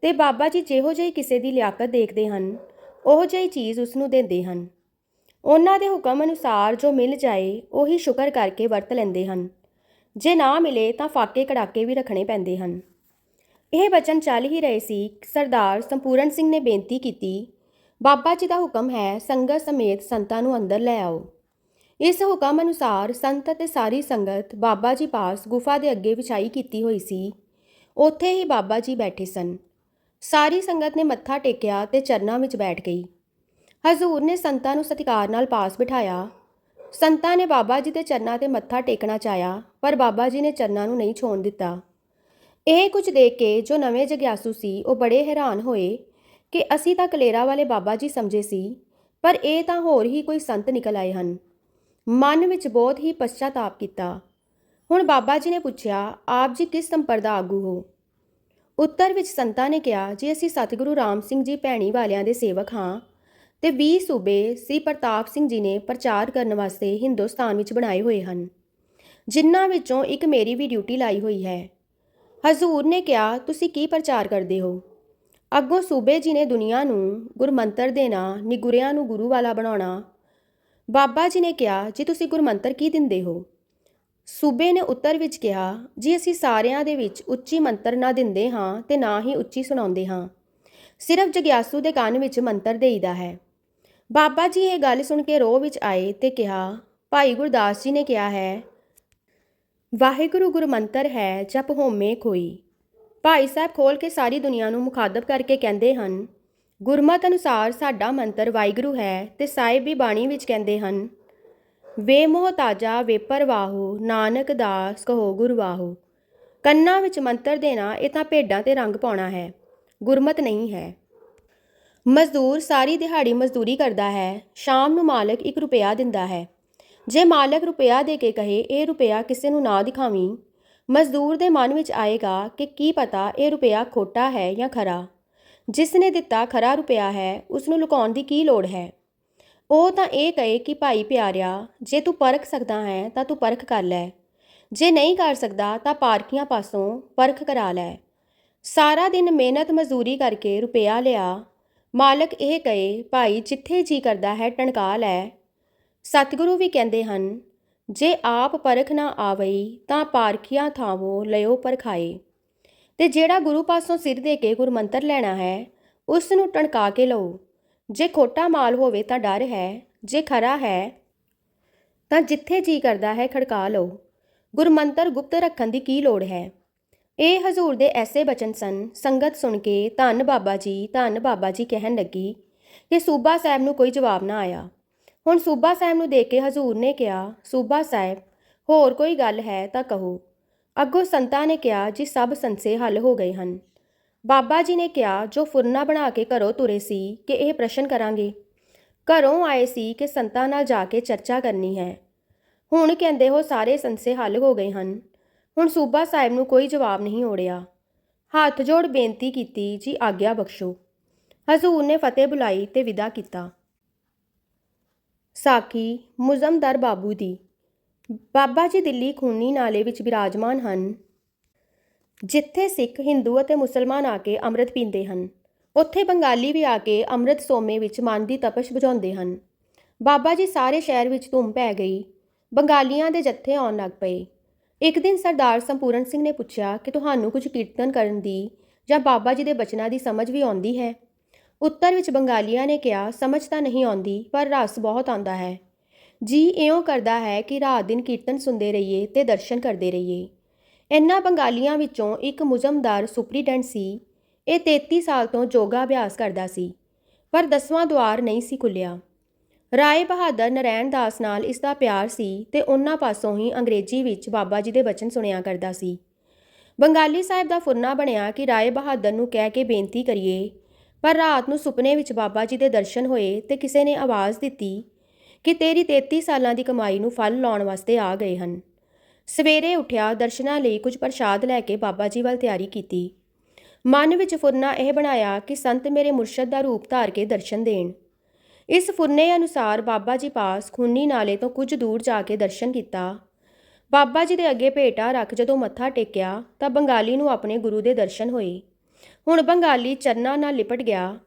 ਤੇ ਬਾਬਾ ਜੀ ਜਿਹੋ ਜਿਹੀ ਕਿਸੇ ਦੀ ਲਿਆਕਤ ਦੇਖਦੇ ਹਨ, ਉਹੋ ਜਿਹੀ ਚੀਜ਼ ਉਸ ਨੂੰ ਦਿੰਦੇ ਹਨ। ਉਹਨਾਂ ਦੇ ਹੁਕਮ ਅਨੁਸਾਰ ਜੋ ਮਿਲ ਜਾਏ, ਉਹੀ ਸ਼ੁਕਰ ਕਰਕੇ ਵਰਤ ਲੈਂਦੇ ਹਨ। ਜੇ ਨਾ ਮਿਲੇ ਤਾਂ ਫਾਕੇ ਕੜਾਕੇ ਵੀ ਰੱਖਣੇ ਪੈਂਦੇ ਹਨ। ਇਹ ਬਚਨ ਚੱਲ ਹੀ ਰਹੇ ਸੀ। ਸਰਦਾਰ ਸੰਪੂਰਨ ਸਿੰਘ ਨੇ ਬੇਨਤੀ ਕੀਤੀ, ਬਾਬਾ ਜੀ ਦਾ ਹੁਕਮ ਹੈ, ਸੰਗਤ ਸਮੇਤ ਸੰਤਾਂ ਨੂੰ ਅੰਦਰ ਲੈ ਆਓ। ਇਸ ਹੁਕਮ ਅਨੁਸਾਰ ਸੰਤ ਅਤੇ ਸਾਰੀ ਸੰਗਤ ਬਾਬਾ ਜੀ ਪਾਸ ਗੁਫਾ ਦੇ ਅੱਗੇ ਵਿਛਾਈ ਕੀਤੀ ਹੋਈ ਸੀ। ਉੱਥੇ ਹੀ ਬਾਬਾ ਜੀ ਬੈਠੇ ਸਨ। ਸਾਰੀ ਸੰਗਤ ਨੇ ਮੱਥਾ ਟੇਕਿਆ ਤੇ ਚਰਨਾਂ ਵਿੱਚ ਬੈਠ ਗਈ। ਹਜ਼ੂਰ ਨੇ ਸੰਤਾਂ ਨੂੰ ਸਤਿਕਾਰ ਨਾਲ ਪਾਸ ਬਿਠਾਇਆ। ਸੰਤਾਂ ਨੇ ਬਾਬਾ ਜੀ ਦੇ ਚਰਨਾਂ ਤੇ ਮੱਥਾ ਟੇਕਣਾ ਚਾਹਿਆ, ਪਰ ਬਾਬਾ ਜੀ ਨੇ ਚਰਨਾਂ ਨੂੰ ਨਹੀਂ ਛੋਣ ਦਿੱਤਾ। ਇਹ ਕੁਝ ਦੇਖ ਕੇ ਜੋ ਨਵੇਂ ਜਗਿਆਸੂ ਸੀ, ਉਹ ਬੜੇ ਹੈਰਾਨ ਹੋਏ ਕਿ ਅਸੀਂ ਤਾਂ ਕਲੇਰਾ ਵਾਲੇ ਬਾਬਾ ਜੀ ਸਮਝੇ ਸੀ, ਪਰ ਇਹ ਤਾਂ ਹੋਰ ਹੀ ਕੋਈ ਸੰਤ ਨਿਕਲ ਆਏ ਹਨ। ਮਨ ਵਿੱਚ ਬਹੁਤ ਹੀ ਪਛਤਾਤਾਪ ਕੀਤਾ। ਹੁਣ ਬਾਬਾ ਜੀ ਨੇ ਪੁੱਛਿਆ, ਆਪ ਜੀ ਕਿਸ ਸੰਪਰਦਾ ਆਗੂ ਹੋ? ਉੱਤਰ ਵਿੱਚ ਸੰਤਾਂ ਨੇ ਕਿਹਾ, ਜੀ ਅਸੀਂ ਸਤਿਗੁਰੂ ਰਾਮ ਸਿੰਘ ਜੀ ਭੈਣੀ ਵਾਲਿਆਂ ਦੇ ਸੇਵਕ ਹਾਂ, ਤੇ 20 ਸੂਬੇ ਸ੍ਰੀ ਪ੍ਰਤਾਪ ਸਿੰਘ ਜੀ ਨੇ ਪ੍ਰਚਾਰ ਕਰਨ ਵਾਸਤੇ ਹਿੰਦੁਸਤਾਨ ਵਿੱਚ ਬਣਾਏ ਹੋਏ ਹਨ, ਜਿਨ੍ਹਾਂ ਵਿੱਚੋਂ ਇੱਕ ਮੇਰੀ ਵੀ ਡਿਊਟੀ ਲਾਈ ਹੋਈ ਹੈ। ਹਜ਼ੂਰ ਨੇ ਕਿਹਾ, ਤੁਸੀਂ ਕੀ ਪ੍ਰਚਾਰ ਕਰਦੇ ਹੋ? ਅੱਗੋਂ ਸੂਬੇ ਜੀ ਨੇ ਦੁਨੀਆ ਨੂੰ ਗੁਰਮੰਤਰ ਦੇਣਾ, ਨਿਗੁਰਿਆਂ ਨੂੰ ਗੁਰੂ ਵਾਲਾ ਬਣਾਉਣਾ ਬਾਬਾ ਜੀ ਨੇ ਕਿਹਾ, ਜੀ ਤੁਸੀਂ ਗੁਰਮੰਤਰ ਕੀ ਦਿੰਦੇ ਹੋ? ਸੂਬੇ ਨੇ ਉੱਤਰ ਵਿੱਚ ਕਿਹਾ, ਜੀ ਅਸੀਂ ਸਾਰਿਆਂ ਦੇ ਵਿੱਚ ਉੱਚੀ ਮੰਤਰ ਨਾ ਦਿੰਦੇ ਹਾਂ, ਤੇ ਨਾ ਹੀ ਉੱਚੀ ਸੁਣਾਉਂਦੇ ਹਾਂ। ਸਿਰਫ ਜਗਿਆਸੂ ਦੇ ਕੰਨ ਵਿੱਚ ਮੰਤਰ ਦੇਈਦਾ ਹੈ। ਬਾਬਾ ਜੀ ਇਹ ਗੱਲ ਸੁਣ ਕੇ ਰੋਹ ਵਿੱਚ ਆਏ ਤੇ ਕਿਹਾ, ਭਾਈ ਗੁਰਦਾਸ ਜੀ ਨੇ ਕਿਹਾ ਹੈ, ਵਾਹਿਗੁਰੂ ਗੁਰਮੰਤਰ ਹੈ, ਜਪ ਹੋਮੇ ਕੋਈ ਭਾਈ ਸਾਹਿਬ ਖੋਲ ਕੇ ਸਾਰੀ ਦੁਨੀਆ ਨੂੰ ਮੁਖਾਤਬ ਕਰਕੇ ਕਹਿੰਦੇ ਹਨ ਗੁਰਮਤ ਅਨੁਸਾਰ ਸਾਡਾ ਮੰਤਰ ਵਾਹਿਗੁਰੂ ਹੈ ਤੇ ਸਾਹਿਬ ਵੀ ਬਾਣੀ ਵਿੱਚ ਕਹਿੰਦੇ ਹਨ, ਵੇ ਮੋਹ ਤਾਜਾ, ਵੇ ਪਰਵਾਹੋ, ਨਾਨਕ ਦਾਸ ਕਹੋ ਗੁਰਵਾਹੋ ਕੰਨਾਂ ਵਿੱਚ ਮੰਤਰ ਦੇਣਾ ਇਹ ਤਾਂ ਭੇਡਾਂ ਤੇ ਰੰਗ ਪਾਉਣਾ ਹੈ, ਗੁਰਮਤ ਨਹੀਂ ਹੈ। ਮਜ਼ਦੂਰ ਸਾਰੀ ਦਿਹਾੜੀ ਮਜ਼ਦੂਰੀ ਕਰਦਾ ਹੈ, ਸ਼ਾਮ ਨੂੰ ਮਾਲਕ 1 ਰੁਪਿਆ ਦਿੰਦਾ ਹੈ। ਜੇ ਮਾਲਕ ਰੁਪਿਆ ਦੇ ਕੇ ਕਹੇ, ਇਹ ਰੁਪਿਆ ਕਿਸੇ ਨੂੰ ਨਾ ਦਿਖਾਵੀਂ। ਮਜ਼ਦੂਰ ਦੇ ਮਨ ਵਿੱਚ ਆਏਗਾ ਕਿ ਕੀ ਪਤਾ ਇਹ ਰੁਪਿਆ ਖੋਟਾ ਹੈ ਜਾਂ ਖਰਾ। ਜਿਸ ਨੇ ਦਿੱਤਾ ਖਰਾ ਰੁਪਿਆ ਹੈ ਉਸ ਨੂੰ ਲੁਕਾਉਣ ਦੀ ਕੀ ਲੋੜ ਹੈ? ਉਹ ਤਾਂ ਇਹ ਕਹੇ ਕਿ ਭਾਈ ਪਿਆਰਿਆ, ਜੇ ਤੂੰ ਪਰਖ ਸਕਦਾ ਹੈ, ਤਾਂ ਤੂੰ ਪਰਖ ਕਰ ਲੈ। ਜੇ ਨਹੀਂ ਕਰ ਸਕਦਾ, ਤਾਂ ਪਾਰਕੀਆਂ ਪਾਸੋਂ ਪਰਖ ਕਰਾ ਲੈ। ਸਾਰਾ ਦਿਨ ਮਿਹਨਤ ਮਜ਼ਦੂਰੀ ਕਰਕੇ ਰੁਪਿਆ ਲਿਆ। ਮਾਲਕ ਇਹ ਕਹੇ, ਭਾਈ, ਜਿੱਥੇ ਜੀ ਕਰਦਾ ਹੈ, ਟਣਕਾ ਲੈ। ਸਤਿਗੁਰੂ ਵੀ ਕਹਿੰਦੇ ਹਨ, ਜੇ ਆਪ ਪਰਖ ਨਾ ਆਵਈ, ਤਾਂ ਪਾਰਖੀਆਂ ਥਾਵੋ ਲਿਓ ਪਰਖਾਏ। ਤੇ ਜਿਹੜਾ ਗੁਰੂ ਪਾਸੋਂ ਸਿਰ ਦੇ ਕੇ ਗੁਰਮੰਤਰ ਲੈਣਾ ਹੈ ਉਸ ਨੂੰ ਟਣਕਾ ਕੇ ਲਓ। ਜੇ ਖੋਟਾ ਮਾਲ ਹੋਵੇ ਤਾਂ ਡਰ ਹੈ, ਜੇ ਖਰਾ ਹੈ ਤਾਂ ਜਿੱਥੇ ਜੀ ਕਰਦਾ ਹੈ ਖੜਕਾ ਲਓ। ਗੁਰਮੰਤਰ ਗੁਪਤ ਰੱਖਣ ਦੀ ਕੀ ਲੋੜ ਹੈ? ਇਹ ਹਜ਼ੂਰ ਦੇ ਐਸੇ ਬਚਨ ਸਨ, ਸੰਗਤ ਸੁਣ ਕੇ ਧੰਨ ਬਾਬਾ ਜੀ, ਧੰਨ ਬਾਬਾ ਜੀ ਕਹਿਣ ਲੱਗੀ ਕਿ ਸੂਬਾ ਸਾਹਿਬ ਨੂੰ ਕੋਈ ਜਵਾਬ ਨਾ ਆਇਆ। ਹੁਣ ਸੂਬਾ ਸਾਹਿਬ ਨੂੰ ਦੇਖ ਕੇ ਹਜ਼ੂਰ ਨੇ ਕਿਹਾ, ਸੂਬਾ ਸਾਹਿਬ, ਹੋਰ ਕੋਈ ਗੱਲ ਹੈ ਤਾਂ ਕਹੋ। ਅੱਗੋਂ ਸੰਤਾਂ ਨੇ ਕਿਹਾ ਜੀ ਸਭ ਸੰਸੇ ਹੱਲ ਹੋ ਗਏ ਹਨ। ਬਾਬਾ ਜੀ ਨੇ ਕਿਹਾ, ਜੋ ਫੁਰਨਾ ਬਣਾ ਕੇ ਘਰੋਂ ਤੁਰੇ ਸੀ ਕਿ ਇਹ ਪ੍ਰਸ਼ਨ ਕਰਾਂਗੇ। ਘਰੋਂ ਆਏ ਸੀ ਕਿ ਸੰਤਾਂ ਨਾਲ ਜਾ ਕੇ ਚਰਚਾ ਕਰਨੀ ਹੈ। ਹੁਣ ਕਹਿੰਦੇ ਹੋ ਸਾਰੇ ਸੰਸੇ ਹੱਲ ਹੋ ਗਏ ਹਨ। ਹੁਣ ਸੂਬਾ ਸਾਹਿਬ ਨੂੰ ਕੋਈ ਜਵਾਬ ਨਹੀਂ ਓੜਿਆ ਹੱਥ ਜੋੜ ਬੇਨਤੀ ਕੀਤੀ, ਜੀ ਆਗਿਆ ਬਖਸ਼ੋ। ਹਜ਼ੂਰ ਨੇ ਫਤਿਹ ਬੁਲਾਈ ਤੇ ਵਿਦਾ ਕੀਤਾ। ਸਾਖੀ ਮੁਜ਼ਮਦਰ ਬਾਬੂ ਦੀ ਬਾਬਾ ਜੀ ਦਿੱਲੀ ਖੂਨੀ ਨਾਲੇ ਵਿੱਚ ਵਿਰਾਜਮਾਨ ਹਨ, ਜਿੱਥੇ ਸਿੱਖ, ਹਿੰਦੂ ਅਤੇ ਮੁਸਲਮਾਨ ਆ ਕੇ ਅੰਮ੍ਰਿਤ ਪੀਂਦੇ ਹਨ। ਉੱਥੇ ਬੰਗਾਲੀ ਵੀ ਆ ਕੇ ਅੰਮ੍ਰਿਤ ਸੋਮੇ ਵਿੱਚ ਮਨ ਦੀ ਤਪਸ਼ ਬੁਝਾਉਂਦੇ ਹਨ। ਬਾਬਾ ਜੀ ਸਾਰੇ ਸ਼ਹਿਰ ਵਿੱਚ ਧੁੰਮ ਪੈ ਗਈ। ਬੰਗਾਲੀਆਂ ਦੇ ਜੱਥੇ ਆਉਣ ਲੱਗ ਪਏ। ਇੱਕ ਦਿਨ ਸਰਦਾਰ ਸੰਪੂਰਨ ਸਿੰਘ ਨੇ ਪੁੱਛਿਆ ਕਿ ਤੁਹਾਨੂੰ ਕੁਝ ਕੀਰਤਨ ਕਰਨ ਦੀ ਜਾਂ ਬਾਬਾ ਜੀ ਦੇ ਬਚਨਾਂ ਦੀ ਸਮਝ ਵੀ ਆਉਂਦੀ ਹੈ? ਉੱਤਰ ਵਿੱਚ ਬੰਗਾਲੀਆਂ ਨੇ ਕਿਹਾ, ਸਮਝ ਤਾਂ ਨਹੀਂ ਆਉਂਦੀ, ਪਰ ਰਸ ਬਹੁਤ ਆਉਂਦਾ ਹੈ। ਜੀ ਇਉਂ ਕਰਦਾ ਹੈ ਕਿ ਰਾਤ ਦਿਨ ਕੀਰਤਨ ਸੁਣਦੇ ਰਹੀਏ ਤੇ ਦਰਸ਼ਨ ਕਰਦੇ ਰਹੀਏ। ਇਹਨਾਂ ਬੰਗਾਲੀਆਂ ਵਿੱਚੋਂ ਇੱਕ ਮੁਜ਼ਮਦਾਰ ਸੁਪਰੀਡੈਂਟ ਸੀ। ਇਹ 33 ਸਾਲ ਤੋਂ ਯੋਗਾ ਅਭਿਆਸ ਕਰਦਾ ਸੀ, ਪਰ ਦਸਵਾਂ ਦੁਆਰ ਨਹੀਂ ਸੀ ਖੁੱਲਿਆ ਰਾਏ ਬਹਾਦਰ ਨਰੈਣ ਦਾਸ ਨਾਲ ਇਸ ਦਾ ਪਿਆਰ ਸੀ ਤੇ ਉਹਨਾਂ ਪਾਸੋਂ ਹੀ ਅੰਗਰੇਜ਼ੀ ਵਿੱਚ ਬਾਬਾ ਜੀ ਦੇ ਬਚਨ ਸੁਣਿਆ ਕਰਦਾ ਸੀ। ਬੰਗਾਲੀ ਸਾਹਿਬ ਦਾ ਫੁਰਨਾ ਬਣਿਆ ਕਿ ਰਾਏ ਬਹਾਦਰ ਨੂੰ ਕਹਿ ਕੇ ਬੇਨਤੀ ਕਰੀਏ, ਪਰ ਰਾਤ ਨੂੰ ਸੁਪਨੇ ਵਿੱਚ ਬਾਬਾ ਜੀ ਦੇ ਦਰਸ਼ਨ ਹੋਏ ਤੇ ਕਿਸੇ ਨੇ ਆਵਾਜ਼ ਦਿੱਤੀ ਕਿ ਤੇਰੀ 33 ਸਾਲਾਂ ਦੀ ਕਮਾਈ ਨੂੰ ਫਲ ਲਾਉਣ ਵਾਸਤੇ ਆ ਗਏ ਹਨ। ਸਵੇਰੇ ਉੱਠਿਆ, ਦਰਸ਼ਨਾਂ ਲਈ ਕੁਝ ਪ੍ਰਸ਼ਾਦ ਲੈ ਕੇ ਬਾਬਾ ਜੀ ਵੱਲ ਤਿਆਰੀ ਕੀਤੀ। ਮਨ ਵਿੱਚ ਫੁਰਨਾ ਇਹ ਬਣਾਇਆ ਕਿ ਸੰਤ ਮੇਰੇ ਮੁਰਸ਼ਦ ਦਾ ਰੂਪ ਧਾਰ ਕੇ ਦਰਸ਼ਨ ਦੇਣ। ਇਸ ਫੁਰਨੇ ਅਨੁਸਾਰ ਬਾਬਾ ਜੀ ਪਾਸ ਖੂਨੀ ਨਾਲੇ ਤੋਂ ਕੁਝ ਦੂਰ ਜਾ ਕੇ ਦਰਸ਼ਨ ਕੀਤਾ। ਬਾਬਾ ਜੀ ਦੇ ਅੱਗੇ ਭੇਟਾ ਰੱਖ ਜਦੋਂ ਮੱਥਾ ਟੇਕਿਆ ਤਾਂ ਬੰਗਾਲੀ ਨੂੰ ਆਪਣੇ ਗੁਰੂ ਦੇ ਦਰਸ਼ਨ ਹੋਏ। ਹੁਣ ਬੰਗਾਲੀ ਚਰਨਾਂ ਨਾਲ ਲਿਪਟ ਗਿਆ।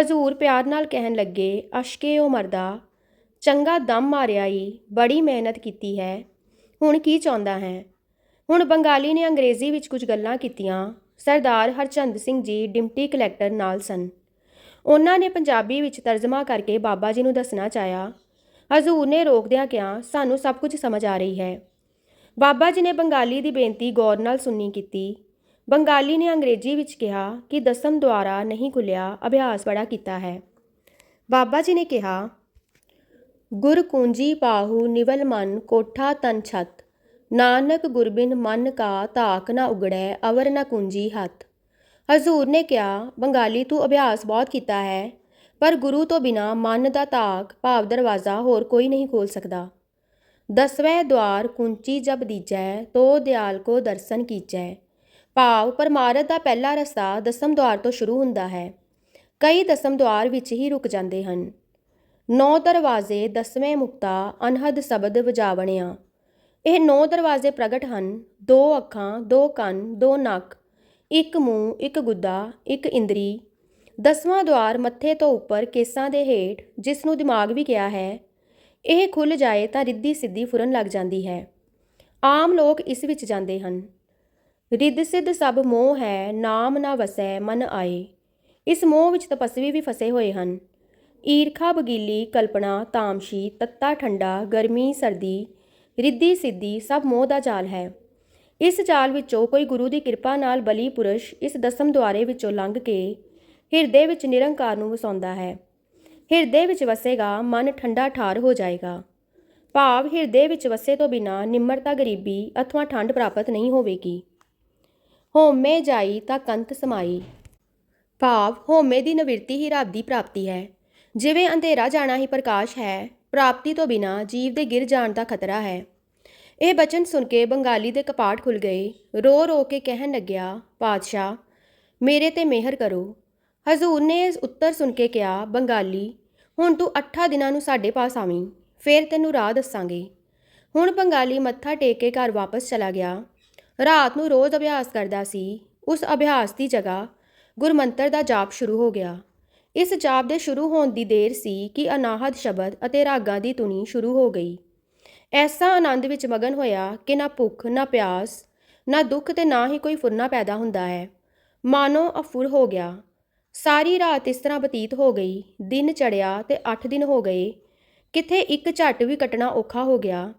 ਹਜ਼ੂਰ ਪਿਆਰ ਨਾਲ ਕਹਿਣ ਲੱਗੇ, ਅਸ਼ਕੇ ਉਹ ਮਰਦਾ ਚੰਗਾ ਦਮ ਮਾਰਿਆ ਈ, ਬੜੀ ਮਿਹਨਤ ਕੀਤੀ ਹੈ। ਹੁਣ ਕੀ ਚਾਹੁੰਦਾ ਹੈ? ਹੁਣ ਬੰਗਾਲੀ ਨੇ ਅੰਗਰੇਜ਼ੀ ਵਿੱਚ ਕੁਝ ਗੱਲਾਂ ਕੀਤੀਆਂ। ਸਰਦਾਰ ਹਰਚੰਦ ਸਿੰਘ ਜੀ ਡਿਪਟੀ ਕਲੈਕਟਰ ਨਾਲ ਸਨ। ਉਹਨਾਂ ਨੇ ਪੰਜਾਬੀ ਵਿੱਚ ਤਰਜਮਾ ਕਰਕੇ ਬਾਬਾ ਜੀ ਨੂੰ ਦੱਸਣਾ ਚਾਹਿਆ। ਹਜ਼ੂਰ ਨੇ ਰੋਕਦਿਆਂ ਕਿਹਾ, ਸਾਨੂੰ ਸਭ ਕੁਝ ਸਮਝ ਆ ਰਹੀ ਹੈ। ਬਾਬਾ ਜੀ ਨੇ ਬੰਗਾਲੀ ਦੀ ਬੇਨਤੀ ਗੌਰ ਨਾਲ ਸੁਣੀ ਕੀਤੀ। ਬੰਗਾਲੀ ਨੇ ਅੰਗਰੇਜ਼ੀ ਵਿੱਚ ਕਿਹਾ ਕਿ ਦਸਮ ਦੁਆਰਾ ਨਹੀਂ ਖੁੱਲਿਆ ਅਭਿਆਸ ਬੜਾ ਕੀਤਾ ਹੈ। ਬਾਬਾ ਜੀ ਨੇ ਕਿਹਾ ਗੁਰ ਕੁੰਜੀ ਪਾਹੂ ਨਿਵਲ ਮਨ ਕੋਠਾ ਤਨ ਛਤ। ਨਾਨਕ ਗੁਰਬਿਨ ਮਨ ਕਾ ਧਾਕ ਨਾ ਉਗੜੈ, ਅਵਰ ਨਾ ਕੁੰਜੀ ਹੱਥ। ਹਜ਼ੂਰ ਨੇ ਕਿਹਾ, ਬੰਗਾਲੀ ਤੂੰ ਅਭਿਆਸ ਬਹੁਤ ਕੀਤਾ ਹੈ, ਪਰ ਗੁਰੂ ਤੋਂ ਬਿਨਾ ਮਨ ਦਾ ਧਾਕ, ਭਾਵ ਦਰਵਾਜ਼ਾ ਹੋਰ ਕੋਈ ਨਹੀਂ ਖੋਲ ਸਕਦਾ। ਦਸਵੇਂ ਦਵਾਰ ਕੁੰਚੀ ਜਬ ਦੀਜੈ, ਤੋ ਦਿਆਲ ਕੋ ਦਰਸ਼ਨ ਕੀਜੈ ਭਾਵ ਪਰਮਾਰਥ ਦਾ ਪਹਿਲਾ ਰਸਤਾ ਦਸਮ ਦਵਾਰ ਤੋਂ ਸ਼ੁਰੂ ਹੁੰਦਾ ਹੈ। ਕਈ ਦਸਮ ਦਵਾਰ ਵਿੱਚ ਹੀ ਰੁਕ ਜਾਂਦੇ ਹਨ। ਨੌ ਦਰਵਾਜ਼ੇ ਦਸਵੇਂ ਮੁਕਤਾ ਅਨਹਦ ਸ਼ਬਦ ਵਜਾਵਣਿਆ। ਇਹ ਨੌ ਦਰਵਾਜ਼ੇ ਪ੍ਰਗਟ ਹਨ, ਦੋ ਅੱਖਾਂ, ਦੋ ਕੰਨ, ਦੋ ਨੱਕ, ਇੱਕ ਮੂੰਹ, ਇੱਕ ਗੁੱਦਾ, ਇੱਕ ਇੰਦਰੀ। ਦਸਵਾਂ ਦਵਾਰ ਮੱਥੇ ਤੋਂ ਉੱਪਰ ਕੇਸਾਂ ਦੇ ਹੇਠ ਜਿਸ ਨੂੰ ਦਿਮਾਗ ਵੀ ਕਿਹਾ ਹੈ, ਇਹ ਖੁੱਲ ਜਾਏ ਤਾਂ ਰਿੱਧੀ ਸਿੱਧੀ ਫੁਰਨ ਲੱਗ ਜਾਂਦੀ ਹੈ। ਆਮ ਲੋਕ ਇਸ ਵਿੱਚ ਜਾਂਦੇ ਹਨ। ਰਿੱਧ ਸਿੱਧ ਸਭ ਮੋਹ ਹੈ, ਨਾਮ ਨਾ ਵਸੈ ਮਨ ਆਏ। ਇਸ ਮੋਹ ਵਿੱਚ ਤਪਸਵੀ ਵੀ ਫਸੇ ਹੋਏ ਹਨ। ਈਰਖਾ ਬਗੀਲੀ, ਕਲਪਨਾ, ਤਾਮਸ਼ੀ, ਤੱਤਾ ਠੰਡਾ, ਗਰਮੀ, ਸਰਦੀ, ਰਿੱਧੀ ਸਿੱਧੀ ਸਭ ਮੋਹ ਦਾ ਜਾਲ ਹੈ। ਇਸ ਜਾਲ ਵਿੱਚੋਂ ਕੋਈ ਗੁਰੂ ਦੀ ਕਿਰਪਾ ਨਾਲ ਬਲੀ ਪੁਰਸ਼ ਇਸ ਦਸਮ ਦੁਆਰੇ ਵਿੱਚੋਂ ਲੰਘ ਕੇ ਹਿਰਦੇ ਵਿੱਚ ਨਿਰੰਕਾਰ ਨੂੰ ਵਸਾਉਂਦਾ ਹੈ। ਹਿਰਦੇ ਵਿੱਚ ਵਸੇਗਾ, ਮਨ ਠੰਡਾ ਠਾਰ ਹੋ ਜਾਏਗਾ। ਭਾਵ ਹਿਰਦੇ ਵਿੱਚ ਵਸੇ ਤੋਂ ਬਿਨਾ ਨਿਮਰਤਾ ਗਰੀਬੀ ਅਥਵਾ ਠੰਡ ਪ੍ਰਾਪਤ ਨਹੀਂ ਹੋਵੇਗੀ। ਹੋਮੇ ਜਾਈ ਤਾਂ ਕੰਤ ਸਮਾਈ। ਭਾਵ ਹੋਮੇ ਦੀ ਨਿਵਿਰਤੀ ਹੀ ਰੱਬ ਦੀ ਪ੍ਰਾਪਤੀ ਹੈ। ਜਿਵੇਂ ਅੰਧੇਰਾ ਜਾਣਾ ਹੀ ਪ੍ਰਕਾਸ਼ ਹੈ, ਪ੍ਰਾਪਤੀ ਤੋਂ ਬਿਨਾ ਜੀਵ ਦੇ ਗਿਰ ਜਾਣ ਦਾ ਖਤਰਾ ਹੈ। ਇਹ ਬਚਨ ਸੁਣ ਕੇ ਬੰਗਾਲੀ ਦੇ ਕਪਾਟ ਖੁੱਲ ਗਏ। ਰੋ ਰੋ ਕੇ ਕਹਿਣ ਲੱਗਿਆ, ਪਾਤਸ਼ਾਹ, ਮੇਰੇ ਤੇ ਮਿਹਰ ਕਰੋ। ਹਜ਼ੂਰ ਨੇ ਉੱਤਰ ਸੁਣ ਕੇ ਕਿਹਾ, ਬੰਗਾਲੀ, ਹੁਣ ਤੂੰ ਅੱਠਾਂ ਦਿਨਾਂ ਨੂੰ ਸਾਡੇ ਪਾਸ ਆਵੀਂ, ਫੇਰ ਤੈਨੂੰ ਰਾਹ ਦੱਸਾਂਗੇ। ਹੁਣ ਬੰਗਾਲੀ ਮੱਥਾ ਟੇਕ ਕੇ ਘਰ ਵਾਪਸ ਚਲਾ ਗਿਆ। ਰਾਤ ਨੂੰ ਰੋਜ਼ ਅਭਿਆਸ ਕਰਦਾ ਸੀ। ਉਸ ਅਭਿਆਸ ਦੀ ਜਗ੍ਹਾ ਗੁਰਮੰਤਰ ਦਾ ਜਾਪ ਸ਼ੁਰੂ ਹੋ ਗਿਆ। ਇਸ ਜਾਪ ਦੇ ਸ਼ੁਰੂ ਹੋਣ ਦੀ ਦੇਰ ਸੀ ਕਿ ਅਨਾਹਦ ਸ਼ਬਦ ਅਤੇ ਰਾਗਾਂ ਦੀ ਧੁਨੀ ਸ਼ੁਰੂ ਹੋ ਗਈ। ਐਸਾ ਆਨੰਦ ਵਿੱਚ ਮਗਨ ਹੋਇਆ ਕਿ ਨਾ ਭੁੱਖ, ਨਾ ਪਿਆਸ, ਨਾ ਦੁੱਖ ਤੇ ਨਾ ਹੀ ਕੋਈ ਫੁਰਨਾ ਪੈਦਾ ਹੁੰਦਾ ਹੈ। ਮਾਨੋ ਅਫੁਰ ਹੋ ਗਿਆ। ਸਾਰੀ ਰਾਤ ਇਸ ਤਰ੍ਹਾਂ ਬਤੀਤ ਹੋ ਗਈ। ਦਿਨ ਚੜਿਆ ਤੇ 8 ਦਿਨ ਹੋ ਗਏ। ਕਿਥੇ ਇੱਕ ਝੱਟ ਵੀ ਕੱਟਣਾ ਔਖਾ ਹੋ ਗਿਆ।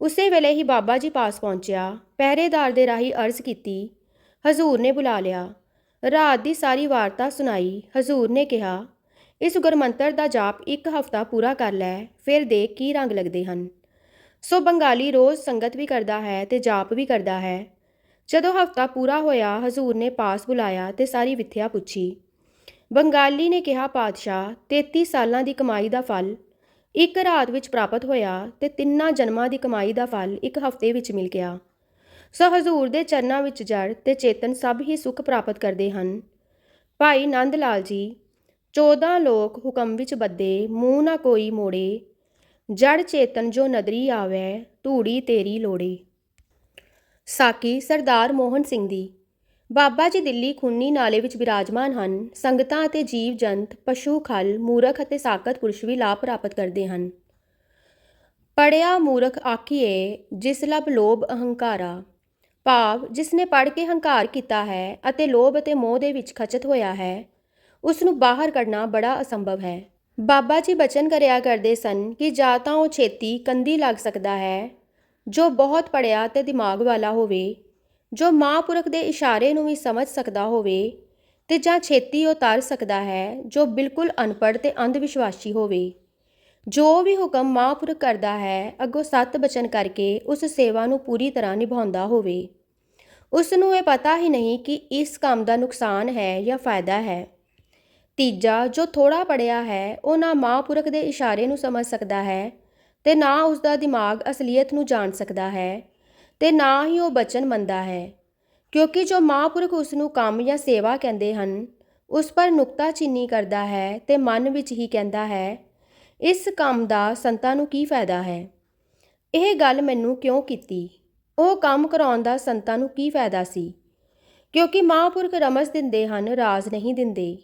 ਉਸੇ ਵੇਲੇ ਹੀ ਬਾਬਾ ਜੀ ਪਾਸ ਪਹੁੰਚਿਆ। ਪਹਿਰੇਦਾਰ ਦੇ ਰਾਹੀਂ ਅਰਜ਼ ਕੀਤੀ। ਹਜ਼ੂਰ ਨੇ ਬੁਲਾ ਲਿਆ। ਰਾਤ ਦੀ ਸਾਰੀ ਵਾਰਤਾ ਸੁਣਾਈ, ਹਜ਼ੂਰ ਨੇ ਕਿਹਾ, ਇਸ ਗੁਰਮੰਤਰ ਦਾ ਜਾਪ ਇੱਕ ਹਫ਼ਤਾ ਪੂਰਾ ਕਰ ਲੈ, ਫਿਰ ਦੇਖ ਕੀ ਰੰਗ ਲੱਗਦੇ ਹਨ। ਸੋ ਬੰਗਾਲੀ ਰੋਜ਼ ਸੰਗਤ ਵੀ ਕਰਦਾ ਹੈ ਤੇ ਜਾਪ ਵੀ ਕਰਦਾ ਹੈ। ਜਦੋਂ ਹਫ਼ਤਾ ਪੂਰਾ ਹੋਇਆ, ਹਜ਼ੂਰ ਨੇ ਪਾਸ ਬੁਲਾਇਆ ਤੇ ਸਾਰੀ ਵਿਥਿਆ ਪੁੱਛੀ। ਬੰਗਾਲੀ ਨੇ ਕਿਹਾ, ਪਾਤਸ਼ਾਹ 33 ਸਾਲਾਂ ਦੀ ਕਮਾਈ ਦਾ ਫਲ ਇੱਕ ਰਾਤ ਵਿੱਚ ਪ੍ਰਾਪਤ ਹੋਇਆ ਤੇ ਤਿੰਨਾਂ ਜਨਮਾਂ ਦੀ ਕਮਾਈ ਦਾ ਫਲ ਇੱਕ ਹਫ਼ਤੇ ਵਿੱਚ ਮਿਲ ਗਿਆ। ਸੋ ਹਜ਼ੂਰ ਦੇ ਚਰਨਾਂ ਵਿੱਚ ਜੜ ਤੇ ਚੇਤਨ ਸਭ ਹੀ ਸੁਖ ਪ੍ਰਾਪਤ ਕਰਦੇ ਹਨ। ਭਾਈ ਨੰਦ ਲਾਲ ਜੀ 14 ਲੋਕ ਹੁਕਮ ਵਿੱਚ ਬੱਦੇ ਮੂੰਹ ਨਾ ਕੋਈ ਮੋੜੇ। ਜੜ ਚੇਤਨ ਜੋ ਨਦਰੀ ਆਵੈ, ਧੂੜੀ ਤੇਰੀ ਲੋੜੇ। ਸਾਕੀ ਸਰਦਾਰ ਮੋਹਨ ਸਿੰਘ ਦੀ, ਬਾਬਾ ਜੀ ਦਿੱਲੀ ਖੁੰਨੀ ਨਾਲੇ ਵਿੱਚ ਬਿਰਾਜਮਾਨ ਹਨ। ਸੰਗਤਾਂ ਅਤੇ ਜੀਵ ਜੰਤ ਪਸ਼ੂ, ਖਲ, ਮੂਰਖ ਅਤੇ ਸਾਕਤ ਪੁਰਸ਼ ਵੀ ਲਾਭ ਪ੍ਰਾਪਤ ਕਰਦੇ ਹਨ। ਪੜਿਆ ਮੂਰਖ ਆਖੀਏ ਜਿਸ ਲਬ ਲੋਭ ਅਹੰਕਾਰਾ। ਭਾਵ ਜਿਸ ਨੇ ਪੜ ਕੇ ਹੰਕਾਰ ਕੀਤਾ ਹੈ ਅਤੇ ਲੋਭ ਅਤੇ ਮੋਹ ਦੇ ਵਿੱਚ ਖਚਤ ਹੋਇਆ ਹੈ ਉਸ ਨੂੰ ਬਾਹਰ ਕੱਢਣਾ ਬੜਾ ਅਸੰਭਵ ਹੈ। ਬਾਬਾ ਜੀ ਬਚਨ ਕਰਿਆ ਕਰਦੇ ਸਨ ਕਿ ਜਾਂ ਤਾਂ ਉਹ ਛੇਤੀ ਕੰਦੀ ਲੱਗ ਸਕਦਾ ਹੈ, ਜੋ ਬਹੁਤ ਪੜਿਆ ਤੇ ਦਿਮਾਗ ਵਾਲਾ ਹੋਵੇ, ਜੋ ਮਹਾਂਪੁਰਖ ਦੇ ਇਸ਼ਾਰੇ ਨੂੰ ਵੀ ਸਮਝ ਸਕਦਾ ਹੋਵੇ ਤੇ ਜਾਂ ਛੇਤੀ ਉਹ ਤਰ ਸਕਦਾ ਹੈ, ਜੋ ਬਿਲਕੁਲ ਅਨਪੜ੍ਹ ਤੇ ਅੰਧ ਵਿਸ਼ਵਾਸੀ ਹੋਵੇ। ਜੋ ਵੀ ਹੁਕਮ ਮਹਾਂਪੁਰਖ ਕਰਦਾ ਹੈ, ਅੱਗੋਂ ਸੱਤ ਬਚਨ ਕਰਕੇ ਉਸ ਸੇਵਾ ਨੂੰ ਪੂਰੀ ਤਰ੍ਹਾਂ ਨਿਭਾਉਂਦਾ ਹੋਵੇ। ਉਸ ਨੂੰ ਇਹ ਪਤਾ ਹੀ ਨਹੀਂ ਕਿ ਇਸ ਕੰਮ ਦਾ ਨੁਕਸਾਨ ਹੈ ਜਾਂ ਫਾਇਦਾ ਹੈ। ਤੀਜਾ, ਜੋ ਥੋੜਾ ਪੜਿਆ ਹੈ, ਉਹ ਨਾ ਮਹਾਂਪੁਰਖ ਦੇ ਇਸ਼ਾਰੇ ਨੂੰ ਸਮਝ ਸਕਦਾ ਹੈ ਤੇ ਨਾ ਉਸ ਦਾ ਦਿਮਾਗ ਅਸਲੀਅਤ ਨੂੰ ਜਾਣ ਸਕਦਾ ਹੈ ਤੇ ਨਾ ਹੀ ਉਹ ਬਚਨ ਮੰਨਦਾ ਹੈ। ਕਿਉਂਕਿ ਜੋ ਮਹਾਂਪੁਰਖ ਉਸ ਨੂੰ ਕੰਮ ਜਾਂ ਸੇਵਾ ਕਹਿੰਦੇ ਹਨ, ਉਸ ਪਰ ਨੁਕਤਾ ਚੀਨੀ ਕਰਦਾ ਹੈ ਤੇ ਮਨ ਵਿੱਚ ਹੀ ਕਹਿੰਦਾ ਹੈ ਇਸ ਕੰਮ ਦਾ ਸੰਤਾਂ ਨੂੰ ਕੀ ਫਾਇਦਾ ਹੈ? ਇਹ ਗੱਲ ਮੈਨੂੰ ਕਿਉਂ ਕੀਤੀ? ਉਹ ਕੰਮ ਕਰਾਉਣ ਦਾ ਸੰਤਾਂ ਨੂੰ ਕੀ ਫਾਇਦਾ ਸੀ? ਕਿਉਂਕਿ ਮਹਾਂਪੁਰਖ ਰਮਸ ਦਿੰਦੇ ਹਨ, ਰਾਜ਼ ਨਹੀਂ ਦਿੰਦੇ।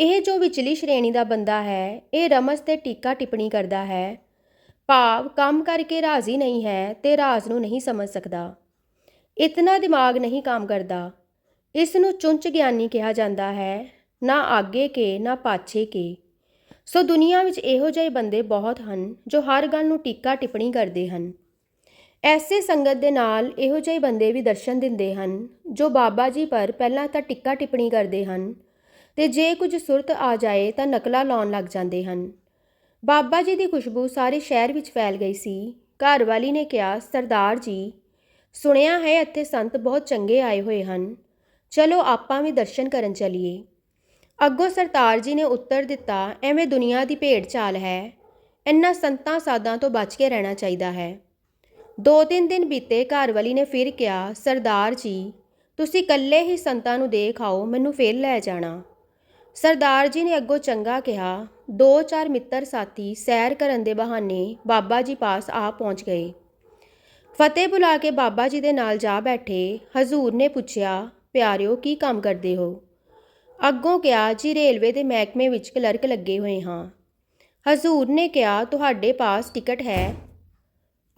ਇਹ ਜੋ ਵਿਚਲੀ ਸ਼੍ਰੇਣੀ ਦਾ ਬੰਦਾ ਹੈ, ਇਹ ਰਮਸ ਤੇ ਟੀਕਾ ਟਿੱਪਣੀ ਕਰਦਾ ਹੈ। ਭਾਵ ਕੰਮ ਕਰਕੇ ਰਾਜ਼ੀ ਨਹੀਂ ਹੈ ਤੇ ਰਾਜ਼ ਨੂੰ ਨਹੀਂ ਸਮਝ ਸਕਦਾ। ਇਤਨਾ ਦਿਮਾਗ ਨਹੀਂ ਕੰਮ ਕਰਦਾ। ਇਸ ਨੂੰ ਚੁੰਚ ਗਿਆਨੀ ਕਿਹਾ ਜਾਂਦਾ ਹੈ, ਨਾ ਆਗੇ ਕੇ, ਨਾ ਪਾਛੇ ਕੇ। ਸੋ ਦੁਨੀਆ ਵਿੱਚ ਇਹੋ ਜਿਹੇ ਬੰਦੇ ਬਹੁਤ ਹਨ ਜੋ ਹਰ ਗੱਲ ਨੂੰ ਟੀਕਾ ਟਿੱਪਣੀ ਕਰਦੇ ਹਨ। ਐਸੇ ਸੰਗਤ ਦੇ ਨਾਲ ਇਹੋ ਜਿਹੇ ਬੰਦੇ ਵੀ ਦਰਸ਼ਨ ਦਿੰਦੇ ਹਨ ਜੋ ਬਾਬਾ ਜੀ ਪਰ ਪਹਿਲਾਂ ਤਾਂ ਟਿੱਕਾ ਟਿੱਪਣੀ ਕਰਦੇ ਹਨ ਤੇ ਜੇ ਕੁਝ ਸੁਰਤ ਆ ਜਾਏ ਤਾਂ ਨਕਲਾ ਲਾਉਣ ਲੱਗ ਜਾਂਦੇ ਹਨ। ਬਾਬਾ ਜੀ ਦੀ ਖੁਸ਼ਬੂ ਸਾਰੇ ਸ਼ਹਿਰ ਵਿੱਚ ਫੈਲ ਗਈ ਸੀ। ਘਰ ਵਾਲੀ ਨੇ ਕਿਹਾ, ਸਰਦਾਰ ਜੀ, ਸੁਣਿਆ ਹੈ ਇੱਥੇ ਸੰਤ ਬਹੁਤ ਚੰਗੇ ਆਏ ਹੋਏ ਹਨ। ਚਲੋ ਆਪਾਂ ਵੀ ਦਰਸ਼ਨ ਕਰਨ ਚਲੀਏ। ਅੱਗੋਂ ਸਰਦਾਰ ਜੀ ਨੇ ਉੱਤਰ ਦਿੱਤਾ, ਐਵੇਂ ਦੁਨੀਆ ਦੀ ਭੇਡ ਚਾਲ ਹੈ। ਇੰਨਾ ਸੰਤਾਂ ਸਾਦਾਂ ਤੋਂ ਬਚ ਕੇ ਰਹਿਣਾ ਚਾਹੀਦਾ ਹੈ। ਦੋ ਤਿੰਨ ਦਿਨ ਬੀਤੇ ਘਰਵਾਲੀ ਨੇ ਫਿਰ ਕਿਹਾ, ਸਰਦਾਰ ਜੀ, ਤੁਸੀਂ ਇਕੱਲੇ ਹੀ ਸੰਤਾਂ ਨੂੰ ਦੇਖ ਆਓ, ਮੈਨੂੰ ਫੇਰ ਲੈ ਜਾਣਾ। ਸਰਦਾਰ ਜੀ ਨੇ ਅੱਗੋਂ ਚੰਗਾ ਕਿਹਾ। ਦੋ ਚਾਰ ਮਿੱਤਰ ਸਾਥੀ ਸੈਰ ਕਰਨ ਦੇ ਬਹਾਨੇ ਬਾਬਾ ਜੀ ਪਾਸ ਆ ਪਹੁੰਚ ਗਏ। ਫਤਿਹ ਬੁਲਾ ਕੇ ਬਾਬਾ ਜੀ ਦੇ ਨਾਲ ਜਾ ਬੈਠੇ ਹਜ਼ੂਰ ਨੇ ਪੁੱਛਿਆ, ਪਿਆਰਿਓ, ਕੀ ਕੰਮ ਕਰਦੇ ਹੋ? ਅੱਗੋਂ ਕਿਹਾ, ਜੀ, ਰੇਲਵੇ ਦੇ ਮਹਿਕਮੇ ਵਿੱਚ ਕਲਰਕ ਲੱਗੇ ਹੋਏ ਹਾਂ। ਹਜ਼ੂਰ ਨੇ ਕਿਹਾ, ਤੁਹਾਡੇ ਪਾਸ ਟਿਕਟ ਹੈ।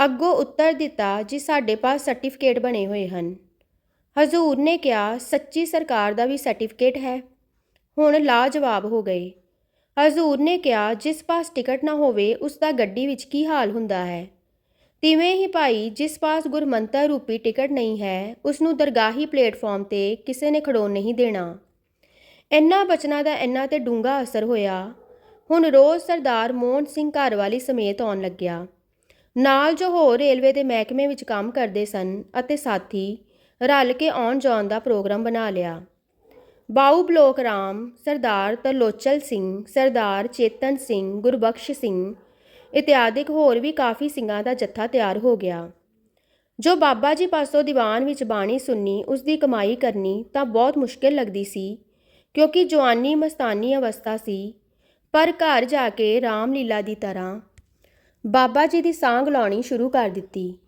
ਅੱਗੋਂ ਉੱਤਰ ਦਿੱਤਾ, ਜੀ, ਸਾਡੇ ਪਾਸ ਸਰਟੀਫਿਕੇਟ ਬਣੇ ਹੋਏ ਹਨ। ਹਜ਼ੂਰ ਨੇ ਕਿਹਾ, ਸੱਚੀ ਸਰਕਾਰ ਦਾ ਵੀ ਸਰਟੀਫਿਕੇਟ ਹੈ? ਹੁਣ ਲਾ ਜਵਾਬ ਹੋ ਗਏ। ਹਜ਼ੂਰ ਨੇ ਕਿਹਾ, ਜਿਸ ਪਾਸ ਟਿਕਟ ਨਾ ਹੋਵੇ, ਉਸ ਦਾ ਗੱਡੀ ਵਿੱਚ ਕੀ ਹਾਲ ਹੁੰਦਾ ਹੈ? ਤਿਵੇਂ ਹੀ ਭਾਈ, ਜਿਸ ਪਾਸ ਗੁਰਮੰਤਰ ਰੂਪੀ ਟਿਕਟ ਨਹੀਂ ਹੈ, ਉਸ ਨੂੰ ਦਰਗਾਹੀ ਪਲੇਟਫਾਰਮ ਤੇ ਕਿਸੇ ਨੇ ਖੜੋਣ ਨਹੀਂ ਦੇਣਾ। ਇਹਨਾਂ ਬਚਨਾਂ ਦਾ ਇੰਨਾ ਤੇ ਡੂੰਘਾ ਅਸਰ ਹੋਇਆ। ਹੁਣ ਰੋਜ਼ ਸਰਦਾਰ ਮੋਹਨ ਸਿੰਘ ਘਰਵਾਲੀ ਸਮੇਤ ਆਉਣ ਲੱਗਿਆ। ਨਾਲ ਜੋ ਹੋਰ ਰੇਲਵੇ ਦੇ ਮਹਿਕਮੇ ਵਿੱਚ ਕੰਮ ਕਰਦੇ ਸਨ ਅਤੇ ਸਾਥੀ ਰਲ ਕੇ ਆਉਣ ਜਾਣ ਦਾ ਪ੍ਰੋਗਰਾਮ ਬਣਾ ਲਿਆ। ਬਾਊ ਬਲੋਕ ਰਾਮ, ਸਰਦਾਰ ਤਰਲੋਚਲ ਸਿੰਘ, ਸਰਦਾਰ ਚੇਤਨ ਸਿੰਘ, ਗੁਰਬਖਸ਼ ਸਿੰਘ ਇਤਿਆਦਿਕ ਹੋਰ ਵੀ ਕਾਫੀ ਸਿੰਘਾਂ ਦਾ ਜੱਥਾ ਤਿਆਰ ਹੋ ਗਿਆ। ਜੋ ਬਾਬਾ ਜੀ ਪਾਸੋਂ ਦੀਵਾਨ ਵਿੱਚ ਬਾਣੀ ਸੁਣਨੀ ਉਸ ਦੀ ਕਮਾਈ ਕਰਨੀ ਤਾਂ ਬਹੁਤ ਮੁਸ਼ਕਿਲ ਲੱਗਦੀ ਸੀ ਕਿਉਂਕਿ ਜਵਾਨੀ ਮਸਤਾਨੀ ਅਵਸਥਾ ਸੀ, ਪਰ ਘਰ ਜਾ ਕੇ ਰਾਮਲੀਲਾ ਦੀ ਤਰ੍ਹਾਂ ਬਾਬਾ ਜੀ ਦੀ ਸਾਂਗ ਲਾਉਣੀ ਸ਼ੁਰੂ ਕਰ ਦਿੱਤੀ।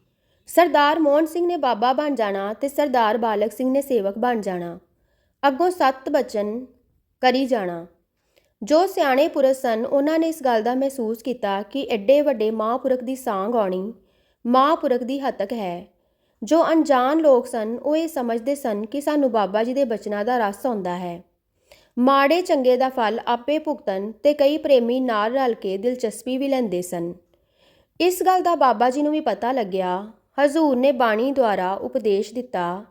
ਸਰਦਾਰ ਮੋਹਨ ਸਿੰਘ ਨੇ ਬਾਬਾ ਬਣ ਜਾਣਾ ਤੇ ਸਰਦਾਰ ਬਾਲਕ ਸਿੰਘ ਨੇ ਸੇਵਕ ਬਣ ਜਾਣਾ। ਅੱਗੋਂ ਸੱਤ ਬਚਨ ਕਰੀ ਜਾਣਾ। ਜੋ ਸਿਆਣੇ ਪੁਰਸ਼ ਸਨ, ਉਹਨਾਂ ਨੇ ਇਸ ਗੱਲ ਦਾ ਮਹਿਸੂਸ ਕੀਤਾ ਕਿ ਐਡੇ ਵੱਡੇ ਮਹਾਂਪੁਰਖ ਦੀ ਸਾਂਗ ਆਉਣੀ ਮਹਾਂਪੁਰਖ ਦੀ ਹੱਤਕ ਹੈ। ਜੋ ਅਣਜਾਣ ਲੋਕ ਸਨ, ਉਹ ਇਹ ਸਮਝਦੇ ਸਨ ਕਿ ਸਾਨੂੰ ਬਾਬਾ ਜੀ ਦੇ ਬਚਨਾਂ ਦਾ ਰਸ ਆਉਂਦਾ ਹੈ। ਮਾੜੇ ਚੰਗੇ ਦਾ ਫਲ ਆਪੇ ਭੁਗਤਣ ਤੇ ਕਈ ਪ੍ਰੇਮੀ ਨਾਲ ਰਲ ਕੇ ਦਿਲਚਸਪੀ ਵੀ ਲੈਂਦੇ ਸਨ। ਇਸ ਗੱਲ ਦਾ ਬਾਬਾ ਜੀ ਨੂੰ ਵੀ ਪਤਾ ਲੱਗਿਆ। ਹਜ਼ੂਰ ਨੇ ਬਾਣੀ ਦੁਆਰਾ ਉਪਦੇਸ਼ ਦਿੱਤਾ,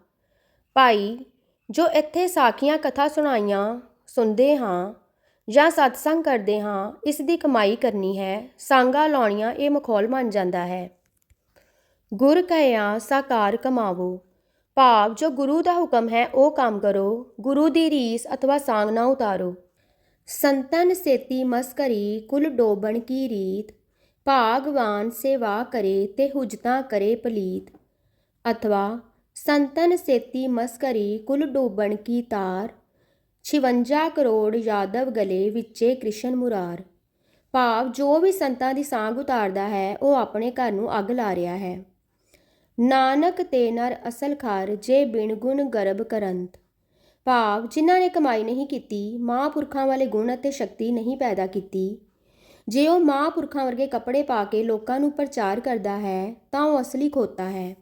ਭਾਈ, ਜੋ ਇੱਥੇ ਸਾਖੀਆਂ ਕਥਾ ਸੁਣਾਈਆਂ, ਸੁਣਦੇ ਹਾਂ ਜਾਂ ਸਤਸੰਗ ਕਰਦੇ ਹਾਂ, ਇਸ ਦੀ ਕਮਾਈ ਕਰਨੀ ਹੈ ਸਾਂਗਾ ਲਾਉਣੀਆਂ ਇਹ ਮਖੌਲ ਬਣ ਜਾਂਦਾ ਹੈ। ਗੁਰ ਕਹਿਆ ਸਾਕਾਰ ਕਮਾਵੋ। ਭਾਵ ਜੋ ਗੁਰੂ ਦਾ ਹੁਕਮ ਹੈ, ਉਹ ਕੰਮ ਕਰੋ। ਗੁਰੂ ਦੀ ਰੀਸ ਅਥਵਾ ਸਾਂਗ ਨਾ ਉਤਾਰੋ। ਸੰਤਨ ਸੇਤੀ ਮਸਕਰੀ ਕੁਲ ਡੋਬਣ ਕੀ ਰੀਤ। ਭਾਗਵਾਨ ਸੇਵਾ ਕਰੇ, ਤੇ ਹੁਜਤਾਂ ਕਰੇ ਪਲੀਤ। ਅਥਵਾ, ਸੰਤਨ ਸੇਤੀ ਮਸਕਰੀ ਕੁਲ ਡੋਬਣ ਕੀ ਤਾਰ। 56 ਕਰੋੜ ਯਾਦਵ ਗਲੇ ਵਿੱਚੇ ਕ੍ਰਿਸ਼ਨ ਮੁਰਾਰ। ਭਾਵ ਜੋ ਵੀ ਸੰਤਾਂ ਦੀ ਸਾਂਗ ਉਤਾਰਦਾ ਹੈ, ਉਹ ਆਪਣੇ ਘਰ ਨੂੰ ਅੱਗ ਲਾ ਰਿਹਾ ਹੈ। ਨਾਨਕ ਤੇ ਨਰ ਅਸਲ ਖਾਰ ਜੇ ਬਿਨ ਗੁਣ ਗਰਬ ਕਰੰਤ। ਭਾਵ ਜਿਨ੍ਹਾਂ ਨੇ ਕਮਾਈ ਨਹੀਂ ਕੀਤੀ, ਮਹਾਂਪੁਰਖਾਂ ਵਾਲੇ ਗੁਣ ਅਤੇ ਸ਼ਕਤੀ ਨਹੀਂ ਪੈਦਾ ਕੀਤੀ। ਜੇ ਉਹ ਮਹਾਂਪੁਰਖਾਂ ਵਰਗੇ ਕੱਪੜੇ ਪਾ ਕੇ ਲੋਕਾਂ ਨੂੰ ਪ੍ਰਚਾਰ ਕਰਦਾ ਹੈ, ਤਾਂ ਉਹ ਅਸਲੀ ਖੋਤਾ ਹੈ।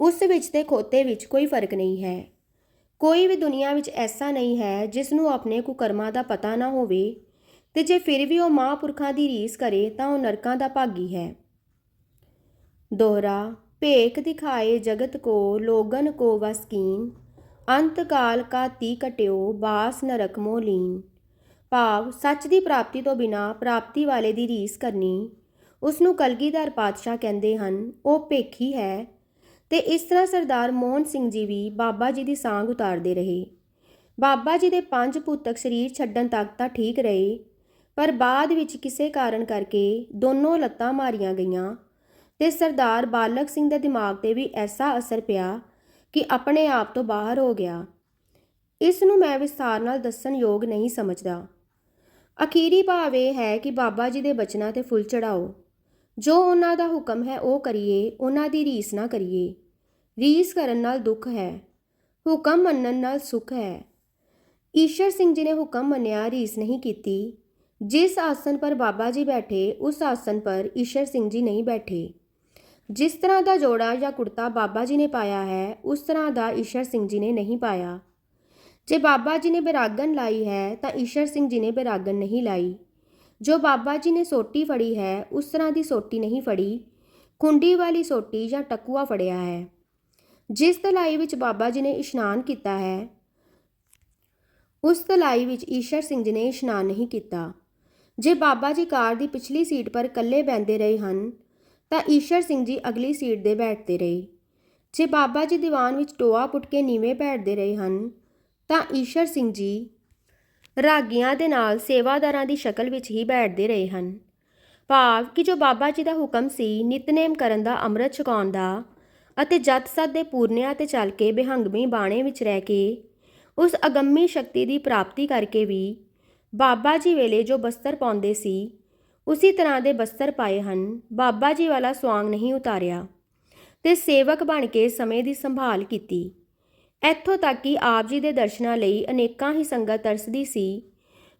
ਉਸ ਵਿੱਚ ਤੇ ਖੋਤੇ ਵਿੱਚ ਕੋਈ ਫ਼ਰਕ ਨਹੀਂ ਹੈ। ਕੋਈ ਵੀ ਦੁਨੀਆ ਵਿੱਚ ਐਸਾ ਨਹੀਂ ਹੈ ਜਿਸ ਨੂੰ ਆਪਣੇ ਕੁਕਰਮਾਂ ਦਾ ਪਤਾ ਨਾ ਹੋਵੇ ਤੇ ਜੇ ਫਿਰ ਵੀ ਉਹ ਮਹਾਂਪੁਰਖਾਂ ਦੀ ਰੀਸ ਕਰੇ, ਤਾਂ ਉਹ ਨਰਕਾਂ ਦਾ ਭਾਗੀ ਹੈ। ਦੋਹਰਾ ਭੇਖ ਦਿਖਾਏ ਜਗਤ ਕੋ, ਲੋਗਨ ਕੋ ਵਸਕੀਨ ਅੰਤ ਕਾਲ ਕਾ ਤੀ ਕਟਿਓ, ਬਾਸ ਨਰਕ ਮੋ ਲੀਨ। ਭਾਵ, ਸੱਚ ਦੀ ਪ੍ਰਾਪਤੀ ਤੋਂ ਬਿਨਾ ਪ੍ਰਾਪਤੀ ਵਾਲੇ ਦੀ ਰੀਸ ਕਰਨੀ। ਉਸ ਨੂੰ ਕਲਗੀਧਰ ਪਾਤਸ਼ਾਹ ਕਹਿੰਦੇ ਹਨ, ਉਹ ਭੇਖੀ ਹੈ। ਤੇ ਇਸ ਤਰ੍ਹਾਂ ਸਰਦਾਰ ਮੋਹਨ ਸਿੰਘ ਜੀ ਵੀ ਬਾਬਾ ਜੀ ਦੀ ਸਾਂਗ ਉਤਾਰਦੇ ਰਹੇ। ਬਾਬਾ ਜੀ ਦੇ ਪੰਜ ਪੁੱਤਕ ਸਰੀਰ ਛੱਡਣ ਤੱਕ ਤਾਂ ਠੀਕ ਰਹੇ, ਪਰ ਬਾਅਦ ਵਿੱਚ ਕਿਸੇ ਕਾਰਨ ਕਰਕੇ ਦੋਨੋਂ ਲੱਤਾਂ ਮਾਰੀਆਂ ਗਈਆਂ। ਤੇ ਸਰਦਾਰ ਬਾਲਕ ਸਿੰਘ ਦੇ ਦਿਮਾਗ ਤੇ ਵੀ ਐਸਾ ਅਸਰ ਪਿਆ ਕਿ ਆਪਣੇ ਆਪ ਤੋਂ ਬਾਹਰ ਹੋ ਗਿਆ। ਇਸ ਨੂੰ ਮੈਂ ਵਿਸਥਾਰ ਨਾਲ ਦੱਸਣ ਯੋਗ ਨਹੀਂ ਸਮਝਦਾ। ਅਖੀਰੀ ਭਾਵ ਇਹ ਹੈ ਕਿ ਬਾਬਾ ਜੀ ਦੇ ਬਚਨਾਂ ਤੇ ਫੁੱਲ ਚੜਾਓ ਜੋ ਉਹਨਾਂ ਦਾ ਹੁਕਮ ਹੈ ਉਹ ਕਰੀਏ, ਉਹਨਾਂ ਦੀ ਰੀਸ ਨਾ ਕਰੀਏ। ਰੀਸ ਕਰਨ ਨਾਲ ਦੁੱਖ ਹੈ, ਹੁਕਮ ਮੰਨਣ ਨਾਲ ਸੁੱਖ ਹੈ। ਈਸ਼ਰ ਸਿੰਘ ਜੀ ਨੇ ਹੁਕਮ ਮੰਨਿਆ, ਰੀਸ ਨਹੀਂ ਕੀਤੀ। ਜਿਸ ਆਸਨ ਪਰ ਬਾਬਾ ਜੀ ਬੈਠੇ, ਉਸ ਆਸਨ ਪਰ ਈਸ਼ਰ ਸਿੰਘ ਜੀ ਨਹੀਂ ਬੈਠੇ। ਜਿਸ ਤਰ੍ਹਾਂ ਦਾ ਜੋੜਾ ਜਾਂ ਕੁੜਤਾ ਬਾਬਾ ਜੀ ਨੇ ਪਾਇਆ ਹੈ, ਉਸ ਤਰ੍ਹਾਂ ਦਾ ਈਸ਼ਰ ਸਿੰਘ ਜੀ ਨੇ ਨਹੀਂ ਪਾਇਆ। ਜੇ ਬਾਬਾ ਜੀ ਨੇ ਬਰਾਗਨ ਲਾਈ ਹੈ, ਤਾਂ ਈਸ਼ਰ ਸਿੰਘ ਜੀ ਨੇ ਬੈਰਾਗਨ ਨਹੀਂ ਲਾਈ। ਜੋ ਬਾਬਾ ਜੀ ਨੇ ਸੋਟੀ ਫੜੀ ਹੈ, ਉਸ ਤਰ੍ਹਾਂ ਦੀ ਸੋਟੀ ਨਹੀਂ ਫੜੀ। ਖੁੰਡੀ ਵਾਲੀ ਸੋਟੀ ਜਾਂ ਟਕੂਆ ਫੜਿਆ ਹੈ। ਜਿਸ ਤਲਾਈ ਵਿੱਚ ਬਾਬਾ ਜੀ ਨੇ ਇਸ਼ਨਾਨ ਕੀਤਾ ਹੈ, ਉਸ ਤਲਾਈ ਵਿੱਚ ਈਸ਼ਰ ਸਿੰਘ ਜੀ ਨੇ ਇਸ਼ਨਾਨ ਨਹੀਂ ਕੀਤਾ। ਜੇ ਬਾਬਾ ਜੀ ਕਾਰ ਦੀ ਪਿਛਲੀ ਸੀਟ ਪਰ ਇਕੱਲੇ ਬੈੰਦੇ ਰਹੇ ਹਨ ਤਾਂ ਈਸ਼ਰ ਸਿੰਘ ਜੀ ਅਗਲੀ ਸੀਟ ਦੇ ਬੈਠਦੇ ਰਹੇ। ਜੇ ਬਾਬਾ ਜੀ ਦੀਵਾਨ ਵਿੱਚ ਟੋਆ ਪੁੱਟ ਕੇ ਨੀਵੇਂ ਬੈਠਦੇ ਰਹੇ ਹਨ, ਤਾਂ ਈਸ਼ਰ ਸਿੰਘ ਜੀ ਰਾਗੀਆਂ ਦੇ ਨਾਲ ਸੇਵਾਦਾਰਾਂ ਦੀ ਸ਼ਕਲ ਵਿੱਚ ਹੀ ਬੈਠਦੇ ਰਹੇ ਹਨ। ਭਾਵ ਕਿ ਜੋ ਬਾਬਾ ਜੀ ਦਾ ਹੁਕਮ ਸੀ ਨਿਤਨੇਮ ਕਰਨ ਦਾ ਅੰਮ੍ਰਿਤ ਛਕਾਉਣ ਦਾ ਅਤੇ ਜਤ ਸਤ ਦੇ ਪੂਰਨਿਆਂ ਤੇ ਚੱਲ ਕੇ ਬਿਹੰਗਮੀ ਬਾਣੇ ਵਿੱਚ ਰਹਿ ਕੇ ਉਸ ਅਗੰਮੀ ਸ਼ਕਤੀ ਦੀ ਪ੍ਰਾਪਤੀ ਕਰਕੇ ਵੀ ਬਾਬਾ ਜੀ ਵੇਲੇ ਜੋ ਬਸਤਰ ਪਾਉਂਦੇ ਸੀ ਉਸੇ ਤਰ੍ਹਾਂ ਦੇ ਬਸਤਰ ਪਾਏ ਹਨ। ਬਾਬਾ ਜੀ ਵਾਲਾ ਸਵਾਂਗ ਨਹੀਂ ਉਤਾਰਿਆ ਤੇ ਸੇਵਕ ਬਣ ਕੇ ਸਮੇਂ ਦੀ ਸੰਭਾਲ ਕੀਤੀ। ਇੱਥੋਂ ਤੱਕ ਕਿ ਆਪ ਜੀ ਦੇ ਦਰਸ਼ਨਾਂ ਲਈ ਅਨੇਕਾਂ ਹੀ ਸੰਗਤ ਤਰਸਦੀ ਸੀ,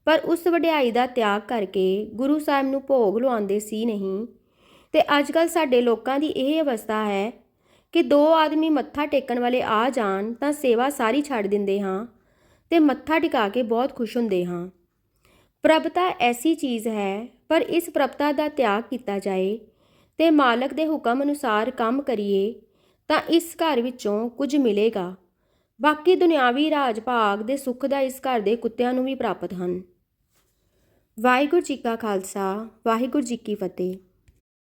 ਪਰ ਉਸ ਵਡਿਆਈ ਦਾ ਤਿਆਗ ਕਰਕੇ ਗੁਰੂ ਸਾਹਿਬ ਨੂੰ ਭੋਗ ਲਵਾਉਂਦੇ ਸੀ ਨਹੀਂ। ਤੇ ਅੱਜਕੱਲ ਸਾਡੇ ਲੋਕਾਂ ਦੀ ਇਹ ਅਵਸਥਾ ਹੈ ਕਿ ਦੋ ਆਦਮੀ ਮੱਥਾ ਟੇਕਣ ਵਾਲੇ ਆ ਜਾਣ ਤਾਂ ਸੇਵਾ ਸਾਰੀ ਛੱਡ ਦਿੰਦੇ ਹਾਂ ਤੇ ਮੱਥਾ ਟਿਕਾ ਕੇ ਬਹੁਤ ਖੁਸ਼ ਹੁੰਦੇ ਹਾਂ। ਪ੍ਰਭਤਾ ਐਸੀ ਚੀਜ਼ ਹੈ, ਪਰ ਇਸ ਪ੍ਰਭਤਾ ਦਾ ਤਿਆਗ ਕੀਤਾ ਜਾਏ ਤੇ ਮਾਲਕ ਦੇ ਹੁਕਮ ਅਨੁਸਾਰ ਕੰਮ ਕਰੀਏ, ਤਾਂ ਇਸ ਘਰ ਵਿੱਚੋਂ ਕੁਝ ਮਿਲੇਗਾ। ਬਾਕੀ ਦੁਨਿਆਵੀ ਰਾਜ ਭਾਗ ਦੇ ਸੁੱਖ ਦਾ ਇਸ ਘਰ ਦੇ ਕੁੱਤਿਆਂ ਨੂੰ ਵੀ ਪ੍ਰਾਪਤ ਹਨ। ਵਾਹਿਗੁਰੂ ਜੀ ਕਾ ਖਾਲਸਾ, ਵਾਹਿਗੁਰੂ ਜੀ ਕੀ ਫਤਿਹ।